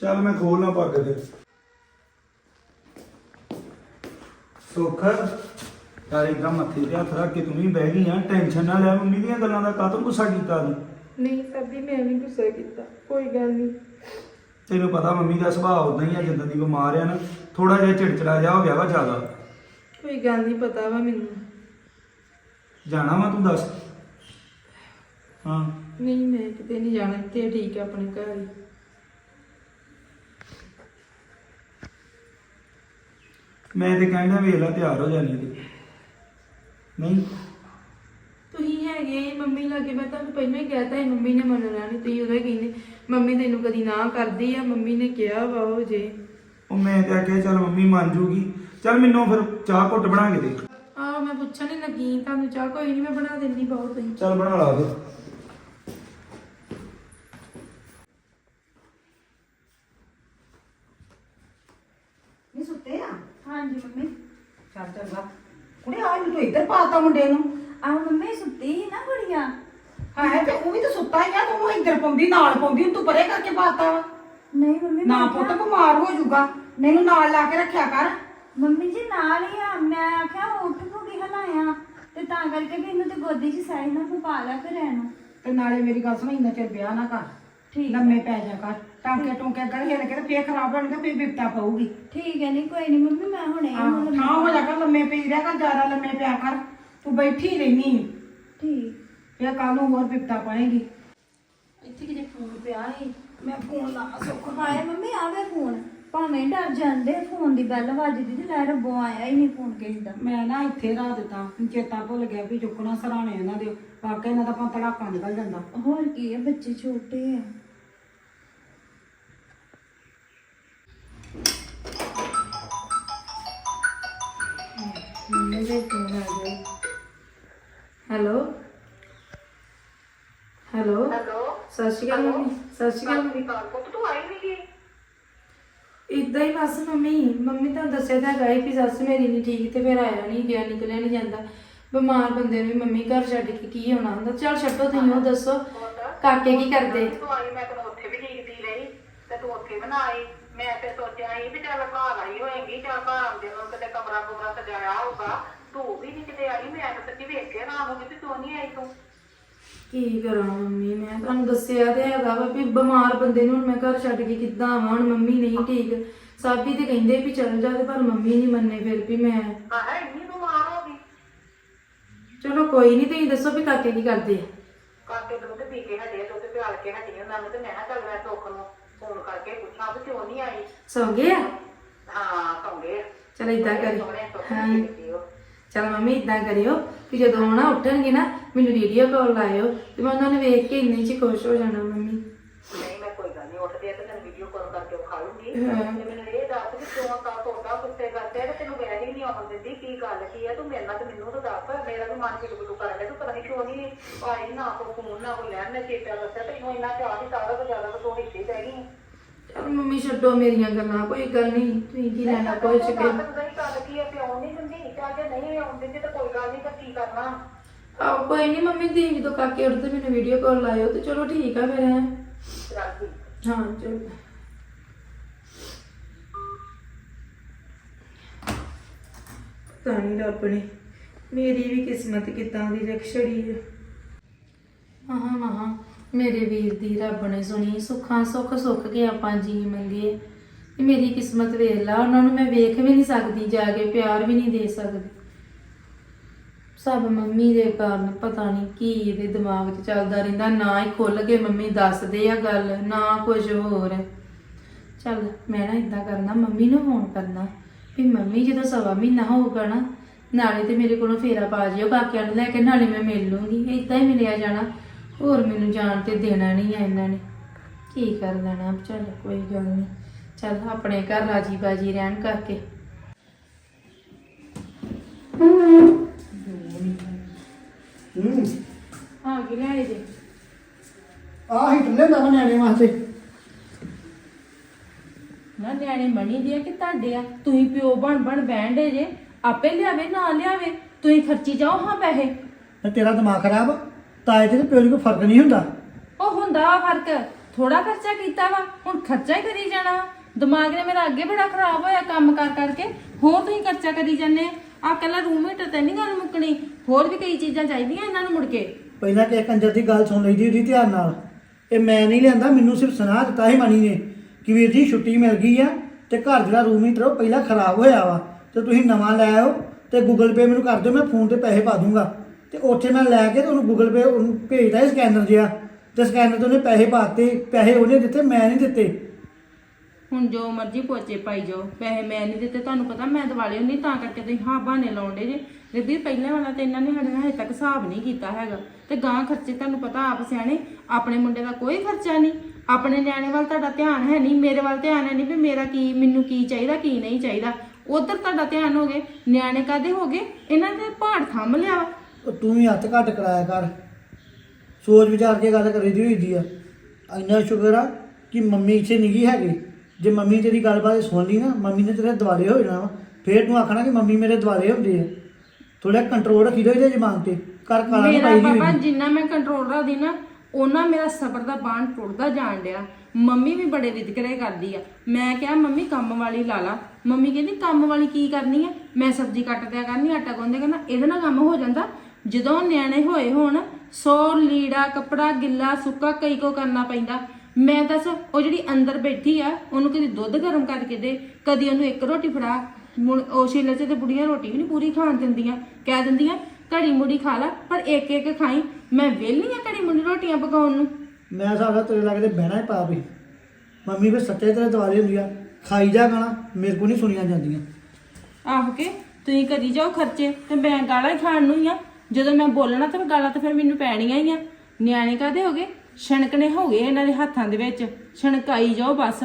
ਚੱਲ ਮੈਂ ਖੋਲ ਨਾ ਪੱਗ ਤੇ। ਸੁੱਖ ਯਾਰ ਇਦਾਂ ਮੱਥੇ ਤੇ ਹੱਥ ਰੱਖ ਕੇ ਤੂੰ ਵੀ ਬਹਿ ਗਈ ਆ ਟੈਨਸ਼ਨ ਨਾ ਲੈ ਮੰਮੀ ਦੀਆਂ ਗੱਲਾਂ ਦਾ ਕਾਹਤੋਂ ਗੁੱਸਾ ਕੀਤਾ ਤੂੰ? ਨਹੀਂ ਸਭੀ ਮੈਂ ਨਹੀਂ ਗੁੱਸਾ ਕੀਤਾ ਕੋਈ ਗੱਲ ਨਹੀਂ। ਤੈਨੂੰ ਪਤਾ ਮੰਮੀ ਦਾ ਸੁਭਾਅ ਉਦਾਂ ਹੀ ਆ ਜਦੋਂ ਦੀ ਬਿਮਾਰ ਆ ਨਾ ਥੋੜਾ ਜਿਹਾ ਚਿੜਚਿੜਾ ਜਿਹਾ ਹੋ ਗਿਆ ਵਾ ਜ਼ਿਆਦਾ। ਕੋਈ ਗੱਲ ਨਹੀਂ ਪਤਾ ਵਾ ਮੈਨੂੰ। ਜਾਣਾ ਵਾ ਤੂੰ ਦੱਸ? ਹਾਂ। ਨਹੀਂ ਮੈਂ ਕਿਤੇ ਨਹੀਂ ਜਾਣਾ ਤੇ ਠੀਕ ਹੈ ਆਪਣੇ ਘਰ ਹੀ। ਮੈਂ ਤੇ ਕਹਿੰਦਾ ਵੇਖ ਲੈ ਤਿਆਰ ਹੋ ਜਾਣੀ ਤੇ। ਨਹੀਂ। ਤੁਸੀਂ ਹੈਗੇ ਮੰਮੀ ਲਾਗੇ ਮੈਂ ਤੁਹਾਨੂੰ ਪਹਿਲਾਂ ਹੀ ਕਹਿਤਾ ਸੀ ਮੰਮੀ ਨੇ ਮੰਨਣਾ ਨਹੀਂ ਤੁਸੀਂ ਉਹਦਾ ਕਹਿੰਦੇ ਮੰਮੀ ਤੈਨੂੰ ਕਦੀ ਨਾ ਕਰਦੀ ਆ ਮੰਮੀ ਨੇ ਕਿਹਾ ਵਾ ਉਹ ਜੇ। ਉਹ ਮੈਂ ਤੇ ਆਖਿਆ ਚੱਲ ਮੰਮੀ ਮੰਨ ਜੂਗੀ। ਚੱਲ ਮੈਨੂੰ ਫਿਰ ਚਾਹ ਘੁੱਟ ਬਣਾ ਕੇ ਦੇ। ਆ ਮੈਂ ਪੁੱਛਣ ਹੀ ਲੱਗੀ ਤੁਹਾਨੂੰ ਚਾਹ ਕੋਈ ਨਹੀਂ ਮੈਂ ਬਣਾ ਦਿੰਦੀ ਬਹੁਤ ਤੁਸੀਂ ਚੱਲ ਬਣਾ ਲਾ ਦੇ। ਨਹੀਂ ਸੁੱਤੇ ਆ? ਹਾਂਜੀ ਮੰਮੀ। ਚੱਲ ਚੰਗਾ। ਕੁੜੇ ਆ ਨੂੰ ਤੂੰ ਇੱਧਰ ਪਾਤਾ ਮੁੰਡੇ ਨੂੰ। ਆ ਮੰਮੀ ਸੁੱਤੀ ਸੀ ਨਾ ਕੁੜੀਆਂ। ਹਾਂ ਤੇ ਉਹ ਵੀ ਤਾਂ ਸੁੱਤਾ ਹੀ ਆ ਤੂੰ ਇੱਧਰ ਪਾਉਂਦੀ ਨਾਲ ਪਾਉਂਦੀ ਤੂੰ ਪਰੇ ਕਰਕੇ ਪਾਤਾ ਵਾ। ਨਹੀਂ ਮੰਮੀ ਨਾ ਮੈਂ ਪੁੱਤ ਕਿਹਾ- ਬਿਮਾਰ ਹੋ ਜਾਊਗਾ। ਮੈਨੂੰ ਨਾਲ ਲਾ ਕੇ ਰੱਖਿਆ ਕਰ। ਮੰਮੀ ਜੀ ਨਾਲ ਹੀ ਆ ਮੈਂ ਆਖਿਆ ਹਲਾਇਆ ਤੇ ਤਾਂ ਕਰਕੇ ਵੀ ਇਹਨੂੰ ਤੇ ਗੋਦੀ 'ਚ ਸਾਈ ਨਾ ਪਾ ਲਿਆ ਫਿਰ ਇਹਨੂੰ। ਤੇ ਨਾਲੇ ਮੇਰੀ ਗੱਲ ਸੁਣ ਇੰਨਾ ਚਿਰ ਵਿਆਹ ਨਾ ਕਰ। ਠੀਕ। ਲੰਮੇ ਪੈ ਜਾ ਕਰ। ਟਾਂਕੇ ਟੁੰਕੇ ਅਗਰ ਹਿਲ ਕੇ ਤੇ ਫੇਰ ਖਰਾਬ ਹੋਣਗੇ ਫੇਰ ਬਿਪਤਾ ਪਊਗੀ। ਠੀਕ ਹੈ ਨਹੀਂ ਕੋਈ ਨਹੀਂ ਮੰਮੀ ਮੈਂ ਹੁਣੇ ਹਾਂ ਹਾਂ ਹੋ ਜਾ ਕਰ ਲੰਮੇ ਪਈ ਰਿਹਾ ਕਰ ਜ਼ਿਆਦਾ ਲੰਮੇ ਪਿਆ ਕਰ। ਤੂੰ ਬੈਠੀ ਰਹਿਨੀ ਠੀਕ। ਫੇਰ ਕੱਲ ਨੂੰ ਹੋਰ ਬਿਪਤਾ ਪਏਗੀ ਇੱਥੇ ਕਿਤੇ ਫੋਨ ਪਿਆ ਸੀ। ਮੈਂ ਫੋਨ ਲਾ ਸੁੱਖ ਹਾਏ ਮੰਮੀ ਆਵੇ ਫੋਨ ਭਾਵੇਂ ਡਰ ਜਾਂਦੇ ਫੋਨ ਦੀ ਬੈਲ ਵੱਜਦੀ ਤੇ ਲੈ ਰੱਬੋਂ ਆਇਆ ਹੀ ਨਹੀਂ ਫੋਨ ਕਿਸੇ ਦਾ। ਮੈਂ ਨਾ ਇੱਥੇ ਰਾਹ ਦਿੱਤਾ ਚੇਤਾ ਭੁੱਲ ਗਿਆ ਵੀ ਚੁੱਕਣਾ ਸਰਾਣੇ ਇਹਨਾਂ ਦੇ। ਵਾਕਿਆ ਇਹਨਾਂ ਦਾ ਆਪਾਂ ਧੜਾਕਾ ਨਿਕਲ ਜਾਂਦਾ। ਹੋਰ ਕੀ ਹੈ ਬੱਚੇ ਛੋਟੇ ਆ। ਮੰਮੀ ਦੇ ਫੋਨ ਆ ਗਿਆ ਹੈਲੋ? ਹੈਲੋ? ਹੈਲੋ? ਸਤਿ ਸ਼੍ਰੀ ਅਕਾਲ ਮੰਮੀ ਸਤਿ ਸ਼੍ਰੀ ਅਕਾਲ ਮੰਮੀ। ਕਾਲ ਪੁੱਤ ਤੂੰ ਆਈ ਨਹੀਂ ਗਈ ਇਦਾਂ ਹੀ ਬਸ ਮੰਮੀ ਮੰਮੀ ਤਾਂ ਦੱਸਿਆ ਤਾਂ ਹੈਗਾ ਹੀ ਵੀ ਸੱਸ ਮੇਰੀ ਨਹੀਂ ਠੀਕ ਤੇ ਫਿਰ ਆਇਆ ਨਹੀਂ ਗਿਆ, ਨਿਕਲਿਆ ਨਹੀਂ ਜਾਂਦਾ। ਬਿਮਾਰ ਬੰਦੇ ਨੂੰ ਵੀ ਮੰਮੀ ਘਰ ਛੱਡ ਕੇ ਕੀ ਹੋਣਾ ਹੁੰਦਾ? ਚੱਲ ਛੱਡੋ ਤੁਸੀਂ ਉਹ ਦੱਸੋ। ਕਾਕੇ ਕੀ ਕਰਦੇ? ਤੂੰ ਆਈ ਮੈਂ ਤੈਨੂੰ ਉੱਥੇ ਵੀ ਡੀਕਦੀ ਰਹੀ ਤੇ ਤੂੰ ਉੱਥੇ ਬਣਾਈ ਮੈਂ ਤੇ ਸੋਚਿਆ ਸੀ ਵੀ ਚੱਲ ਘਰ ਆਈ ਹੋਏਗੀ, ਚੱਲ ਘਰ ਆਉਂਦੇ ਨੂੰ ਕਿਤੇ ਕਮਰਾ ਕੁਮਰਾ ਸਜਾਇਆ ਹੋਊਗਾ। ਤੂੰ ਵੀ ਨਹੀਂ ਕਿਤੇ ਆਈ, ਮੈਂ ਤਾਂ ਸੱਚੀ ਵੇਖ ਕੇ ਨਾ ਹੋ ਗਈ ਤੇ ਤੂੰ ਨਹੀਂ ਆਈ ਤੂੰ। ਕੀ ਕਰਾਂ ਮੰਮੀ? ਮੈਂ ਤੁਹਾਨੂੰ ਦੱਸਿਆ ਤੇ ਹੈਗਾ ਵਾ ਵੀ ਬਿਮਾਰ ਬੰਦੇ ਨੂੰ ਹੁਣ ਮੈਂ ਘਰ ਛੱਡ ਕੇ ਕਿੱਦਾਂ ਆਵਾਂ ਹੁਣ ਮੰਮੀ ਨਹੀਂ ਠੀਕ। ਸਾਬੀ ਤੇ ਕਹਿੰਦੇ ਵੀ ਚੱਲ ਜਾ ਤੇ ਪਰ ਮੰਮੀ ਨਹੀਂ ਮੰਨੇ ਫਿਰ ਵੀ ਮੈਂ। ਆਹ ਇੰਨੀ ਬਿਮਾਰ ਹੋ ਗਈ। ਚਲੋ ਕੋਈ ਨਹੀਂ ਤੁਸੀਂ ਦੱਸੋ ਵੀ ਕਾਕੇ ਕੀ ਕਰਦੇ ਆ? ਕਾਕੇ ਦੁੱਧ ਪੀ ਕੇ ਹਟੇ ਦੁੱਧ ਪਿਆਲ ਕੇ ਹਟੀ ਉਹਨਾਂ ਨੂੰ ਤੇ ਮੈਂ ਕਿਹਾ ਚੱਲ ਮੈਂ ਸੁੱਖ ਨੂੰ ਫੋਨ ਕਰਕੇ ਪੁੱਛਾਂ ਵੀ ਕਿਉਂ ਨਹੀਂ ਆਈ। ਸੌਂ ਗਏ ਆ? ਹਾਂ ਕਹੂੰਗੇ ਚਲ ਇਦਾਂ ਕਰੀ। ਸੋਹਣੇ ਹੋ। ਚਲ ਮੰਮੀ ਇਦਾਂ ਕਰਿਓ ਕਿ ਜਦੋਂ ਨਾ ਉੱਠਣਗੇ ਨਾ ਮੈਨੂੰ ਵੀਡੀਓ ਕਾਲ ਲਾਇਓ ਤੇ ਮੈਂ ਉਹਨਾਂ ਨੂੰ ਵੇਖ ਕੇ ਇੰਨੇ ਚ ਹੀ ਖੁਸ਼ ਹੋ ਜਾਣਾ ਮੰਮੀ। ਨਹੀਂ ਮੈਂ ਕੋਈ ਗੱਲ ਨਹੀਂ ਉੱਠਦੇ ਆ ਤੇ ਤੈਨੂੰ ਵੀਡੀਓ ਕਾਲ ਕਰਕੇ ਹਾਂ। ਤੇ ਮੈਨੂੰ ਇਹ ਦੱਸ ਕਿ ਕਿਉਂ ਕੁੱਤੇ ਕਰਦੇ ਆ ਤੇ ਤੈਨੂੰ ਵੈਸੇ ਹੀ ਨਹੀਂ ਆਉਣ ਦਿੰਦੀ ਕੀ ਗੱਲ ਕੀ ਆ? ਤੂੰ ਮੇਰੇ ਨਾਲ ਤੇ ਮੈਨੂੰ ਤਾਂ ਦੱਸ ਮੇਰਾ ਵੀ ਮਨ ਕਿਟੂ ਕਿਟੂ ਕਰਨ ਡਿਆ ਤੂੰ ਪਤਾ ਨਹੀਂ ਕਿਉਂ ਨਹੀਂ ਆਈ ਨਾ ਕੋ ਫੋਨ ਨਾ ਕੋਈ ਲੈਣ ਮੈਂ ਚੇਤਾ ਦੱਸਿਆ ਤੈਨੂੰ ਇੰਨਾ ਚਾਹ ਨਹੀਂ ਸਾਰਾ ਤੋਂ ਜ਼ਿਆਦਾ ਤਾਂ ਤੂੰ ਹਿੱਸੇ ਪੈ ਗਈ। ਚਲ ਮੰਮੀ ਛੱਡੋ ਮੇਰੀਆਂ ਗੱਲਾਂ ਕੋਈ ਗੱਲ ਨਹੀਂ ਤੁਸੀਂ ਕੀ ਲੈਣਾ ਕੋਈ ਤੂੰ ਚੱਕੇ ਦੱਸ ਨਹੀਂ ਗੱਲ ਕੀ ਆ ਪਿਓ ਚੱਲ ਜੇ ਨਹੀਂ ਆਉਣ ਦਿੰਦੀ ਤਾਂ ਕੋਈ ਗੱਲ ਨਹੀਂ ਤਾਂ ਕੀ ਕਰਨਾ? ਆਹ ਕੋਈ ਨਹੀਂ ਮੰਮੀ ਦੀ ਜਦੋਂ ਕਾਕੇ ਉੱਠਦੇ ਮੈਨੂੰ ਵੀਡੀਓ ਕਾਲ ਲਾਇਓ ਤੇ ਚਲੋ ਠੀਕ ਆ ਫਿਰ ਹੈਂ। ਚੱਲ ਠੀਕ। ਹਾਂ ਚਲੋ। ਤਾਂ ਨਹੀਂ ਰੱਬ ਨੇ ਮੇਰੀ ਵੀ ਕਿਸਮਤ ਕਿਦਾਂ ਦੀ ਰਖਸ਼ੜੀ ਹੈ ਮਹਾ ਮਹਾ ਮੇਰੇ ਵੀਰ ਦੀ ਰੱਬ ਨੇ ਸੁਣੀ ਸੁੱਖਾਂ ਸੁੱਖ ਸੁੱਖ ਕੇ ਆਪਾਂ ਜੀ ਮੰਗੇ। ਮੇਰੀ ਕਿਸਮਤ ਵੇਖ ਲਾ, ਉਹਨਾਂ ਨੂੰ ਮੈਂ ਵੇਖ ਵੀ ਨਹੀਂ ਸਕਦੀ, ਜਾ ਕੇ ਪਿਆਰ ਵੀ ਨਹੀਂ ਦੇ ਸਕਦੀ। ਸਭ ਮੰਮੀ ਦੇ ਕਾਰਨ ਪਤਾ ਨਹੀਂ ਕੀ ਇਹਦੇ ਦਿਮਾਗ 'ਚ ਚੱਲਦਾ ਰਹਿੰਦਾ, ਨਾ ਹੀ ਖੁੱਲ ਕੇ ਮੰਮੀ ਦੱਸਦੇ ਆ ਗੱਲ, ਨਾ ਕੁਝ ਹੋਰ। ਚੱਲ, ਮੈਂ ਨਾ ਇਦਾਂ ਕਰਨਾ, ਮੰਮੀ ਨੂੰ ਫੋਨ ਕਰਨਾ, ਵੀ ਮੰਮੀ ਜਦੋਂ ਸਵਾ ਮਹੀਨਾ ਹੋਊਗਾ ਨਾ, ਨਾਲੇ ਤੇ ਮੇਰੇ ਕੋਲੋਂ ਫੇਰਾ ਪਾ ਜਿਓ, ਕਾਕਿਆਂ ਨੂੰ ਲੈ ਕੇ ਨਾਲੇ ਮੈਂ ਮਿਲ ਲੂੰਗੀ ਇਦਾਂ ਹੀ ਮਿਲਿਆ ਜਾਣਾ, ਹੋਰ ਮੈਨੂੰ ਜਾਣ ਤੇ ਦੇਣਾ ਨਹੀਂ ਆ ਇਹਨਾਂ ਨੇ। ਕੀ ਕਰ ਲੈਣਾ, ਚੱਲ ਕੋਈ ਗੱਲ ਨਹੀਂ। ਚੱਲ ਆਪਣੇ ਘਰ ਰਾਜੀ ਬਾਜੀ ਰਹਿਣ ਕਰਕੇ। ਹੂੰ। ਹਾਂ ਕੀ ਲੈ ਜੇ। ਆਹ ਹੀਟਰ ਲੈਂਦਾ ਵਾ ਨਿਆਣੇ ਵਾਸਤੇ। ਨਾ ਨਿਆਣੇ ਮਣੀ ਦੀ ਆ ਕਿ ਤੁਹਾਡੇ ਆ? ਤੁਸੀਂ ਪਿਓ ਬਣ ਬਣ ਬੈਂਡੇ ਜੇ। ਆਪੇ ਲਿਆਵੇ ਨਾ ਲਿਆਵੇ। ਤੁਸੀਂ ਖਰਚੀ ਜਾਓ ਹਾਂ ਪੈਸੇ। ਤੇ ਤੇਰਾ ਦਿਮਾਗ ਖਰਾਬ? ਆ? ਤਾਏ ਤੇ ਪਿਓ 'ਚ ਕੋਈ ਫ਼ਰਕ ਨਹੀਂ ਹੁੰਦਾ। ਉਹ ਹੁੰਦਾ ਵਾ ਫ਼ਰਕ। ਥੋੜਾ ਖਰਚਾ ਕੀਤਾ ਵਾ। ਹੁਣ ਖਰਚਾ ਹੀ ਕਰੀ ਜਾਣਾ। ਵਾ ਦਿਮਾਗ ਨੇ ਮੇਰਾ ਅੱਗੇ ਬੜਾ ਖਰਾਬ ਹੋਇਆ ਕੰਮ ਕਰ ਕਰਕੇ। ਹੋਰ ਤੁਸੀਂ ਖਰਚਾ ਕਰੀ ਜਾਂਦੇ ਆ ਕੱਲਾ ਰੂਮ ਹੀਟਰ ਤੇ ਨਹੀਂ ਗੱਲ ਮੁੱਕਣੀ। ਹੋਰ ਵੀ ਕਈ ਚੀਜ਼ਾਂ ਚਾਹੀਦੀਆਂ ਇਹਨਾਂ ਨੂੰ ਮੁੜ ਕੇ। ਪਹਿਲਾਂ ਕਿ ਕੰਜਰ ਦੀ ਗੱਲ ਸੁਣ ਲਈਦੀ ਉਹਦੀ ਧਿਆਨ ਨਾਲ। ਇਹ ਮੈਂ ਨਹੀਂ ਲਿਆਂਦਾ, ਮੈਨੂੰ ਸਿਰਫ ਸੁਣਾ ਦਿੱਤਾ ਹੀ ਮਨੀ ਨੇ ਕਿ ਵੀਰ ਜੀ ਛੁੱਟੀ ਮਿਲ ਗਈ ਆ ਤੇ ਘਰ ਜਿਹੜਾ ਰੂਮ ਹੀਟਰ ਉਹ ਪਹਿਲਾਂ ਖਰਾਬ ਹੋਇਆ ਵਾ। ਤੇ ਤੁਸੀਂ ਨਵਾਂ ਲੈ ਆਓ ਤੇ ਗੂਗਲ ਪੇ ਮੈਨੂੰ ਕਰ ਦਿਓ, ਮੈਂ ਫੋਨ ਤੇ ਪੈਸੇ ਪਾ ਦੂੰਗਾ। ਤੇ ਉੱਥੇ ਮੈਂ ਲੈ ਕੇ ਤੇ ਉਹਨੂੰ ਗੂਗਲ ਪੇ ਉਹਨੂੰ ਭੇਜਦਾ ਸੀ ਸਕੈਨਰ ਜਿਹਾ। ਤੇ ਸਕੈਨਰ ਤੇ ਉਹਨੇ ਪੈਸੇ ਪਾਤੇ ਪੈਸੇ ਉਹਨੇ ਦਿੱਤੇ, ਮੈਂ ਨਹੀਂ ਦਿੱਤੇ। ਹੁਣ ਜੋ ਮਰਜ਼ੀ ਪੋਚੇ ਪਾਈ ਜਾਓ। ਪੈਸੇ ਮੈਂ ਨਹੀਂ ਦਿੱਤੇ, ਤੁਹਾਨੂੰ ਪਤਾ ਮੈਂ ਦਿਵਾਲੇ ਹੁੰਦੀ, ਤਾਂ ਕਰਕੇ ਤੁਸੀਂ ਹਾਂ ਬਹਾਨੇ ਲਾਉਂਦੇ ਜੇ। ਰਿੱਧੀ ਪਹਿਲੇ ਵਾਲਾ ਤੇ ਇਹਨਾਂ ਨੇ ਸਾਡੇ ਹਜੇ ਤੱਕ ਹਿਸਾਬ ਨਹੀਂ ਕੀਤਾ ਹੈਗਾ। ਤੇ ਗਾਂ ਖਰਚੇ ਤੁਹਾਨੂੰ ਪਤਾ ਆਪ ਸਿਆਣੇ, ਆਪਣੇ ਮੁੰਡੇ ਦਾ ਕੋਈ ਖਰਚਾ ਨਹੀਂ। ਆਪਣੇ ਨਿਆਣੇ ਵੱਲ ਤੁਹਾਡਾ ਧਿਆਨ ਹੈ ਨਹੀਂ, ਮੇਰੇ ਵੱਲ ਧਿਆਨ ਹੈ ਨਹੀਂ ਵੀ ਮੇਰਾ ਕੀ, ਮੈਨੂੰ ਕੀ ਚਾਹੀਦਾ, ਕੀ ਨਹੀਂ ਚਾਹੀਦਾ। ਉਧਰ ਤੁਹਾਡਾ ਧਿਆਨ ਹੋ ਗਏ। ਨਿਆਣੇ ਕਾਦੇ ਹੋ ਗਏ? ਇਹਨਾਂ ਨੇ ਪਹਾੜ ਥੰਮ ਲਿਆ ਵਾ। ਉਹ ਤੂੰ ਵੀ ਹੱਥ ਘੱਟ ਕਰਾਇਆ ਕਰ। ਸੋਚ ਵਿਚਾਰ ਕੇ ਗੱਲ ਕਰੀ ਦੀ ਹੋਈ ਦੀ ਆ। ਇੰਨਾ ਸ਼ੁਕਰ ਆ ਕਿ ਮੰਮੀ ਇੱਥੇ ਨਹੀਂ ਗਈ ਹੈਗੀ। ਜੇ ਮੰਮੀ ਤੇਰੀ ਗੱਲਬਾਤ ਸੁਣ ਲਈ ਨਾ ਮੰਮੀ ਨੇ ਤੇਰੇ ਦਿਵਾਲੇ ਹੋ ਜਾਣਾ ਵਾ ਫੇਰ ਤੂੰ ਆਖਣਾ ਕਿ ਮੰਮੀ ਮੇਰੇ ਦਿਵਾਲੇ ਹੁੰਦੇ ਆ। ਥੋੜਾ ਕੰਟਰੋਲ ਰੱਖੀ ਦੋ ਇਹਦੇ ਜ਼ਬਾਨ ਤੇ ਕਰ ਕਾਲਾ ਨਹੀਂ ਮੇਰਾ ਪਾਈ ਦੀ ਪਾਪਾ ਹੋਈ। ਜਿੰਨਾ ਮੈਂ ਕੰਟਰੋਲ ਰੱਖਦੀ ਨਾ ਉਹਨਾਂ ਮੇਰਾ ਸਬਰ ਦਾ ਬਾਣ ਟੁੱਟਦਾ ਜਾਣ ਡਿਆ। ਮੰਮੀ ਵੀ ਬੜੇ ਵਿਦਕਰੇ ਕਰਦੀ ਆ। ਮੈਂ ਕਿਹਾ ਮੰਮੀ ਕੰਮ ਵਾਲੀ ਲਾ ਲਾ। ਮੰਮੀ ਕਹਿੰਦੀ ਕੰਮ ਵਾਲੀ ਕੀ ਕਰਨੀ ਆ? ਮੈਂ ਸਬਜ਼ੀ ਕੱਟ ਦਿਆ ਕਰਨੀ ਆਟਾ ਗੁੰਨਦੇ ਕਰਨਾ। ਇਹਦੇ ਨਾਲ ਕੰਮ ਹੋ ਜਾਂਦਾ। ਜਦੋਂ ਨਿਆਣੇ ਹੋਏ ਹੋਣ ਸੌ ਲੀੜਾ ਕੱਪੜਾ ਗਿੱਲਾ ਸੁੱਕਾ ਕਈ ਕੋ ਕਰਨਾ ਪੈਂਦਾ। ਮੈਂ ਦੱਸ ਉਹ ਜਿਹੜੀ ਅੰਦਰ ਬੈਠੀ ਆ ਉਹਨੂੰ ਕਦੀ ਦੁੱਧ ਗਰਮ ਕਰਕੇ ਦੇ ਕਦੀ ਉਹਨੂੰ ਇੱਕ ਰੋਟੀ ਫੜਾ। ਮੁੜ ਉਹ ਛੇਲੇ 'ਚ ਤੇ ਬੁੜੀਆਂ ਰੋਟੀ ਵੀ ਨਹੀਂ ਪੂਰੀ ਖਾਣ ਦਿੰਦੀਆਂ। ਕਹਿ ਦਿੰਦੀਆਂ ਘੜੀ ਮੁੜੀ ਖਾ ਲਾ ਪਰ ਇੱਕ ਇੱਕ ਖਾਈ ਮੈਂ ਵਿਹਲੀ ਆ ਘੜੀ ਮੁੜੀ ਰੋਟੀਆਂ ਪਕਾਉਣ ਨੂੰ। ਮੈਂ ਸਾਡਾ ਤੇਰੇ ਲੱਗਦੇ ਬਹਿਣਾ ਹੀ ਪਾ ਵੀ ਮੰਮੀ ਵੀ ਸੱਚੇ ਤੇਰੇ ਦਿਵਾਲੇ ਹੁੰਦੀ ਆ। ਖਾਈ ਜਾ ਗਾਣਾ ਮੇਰੇ ਕੋ ਨਹੀਂ ਸੁਣੀਆਂ ਜਾਂਦੀਆਂ। ਆਹ ਕੇ ਤੁਸੀਂ ਕਰੀ ਜਾਓ ਖਰਚੇ ਤੇ ਮੈਂ ਗਾਲਾਂ ਹੀ ਖਾਣ ਨੂੰ ਹੀ ਆ। ਜਦੋਂ ਮੈਂ ਬੋਲਣਾ ਤੇ ਗਾਲਾਂ ਤਾਂ ਫਿਰ ਮੈਨੂੰ ਪੈਣੀਆਂ ਹੀ ਆ। ਨਿਆਣੇ ਕਾਦੇ ਹੋ ਗਏ ਛਣਕਣੇ ਹੋ ਗਏ ਇਹਨਾਂ ਦੇ ਹੱਥਾਂ ਦੇ ਵਿੱਚ ਛਣਕਾਈ ਜਾਓ ਬਸ।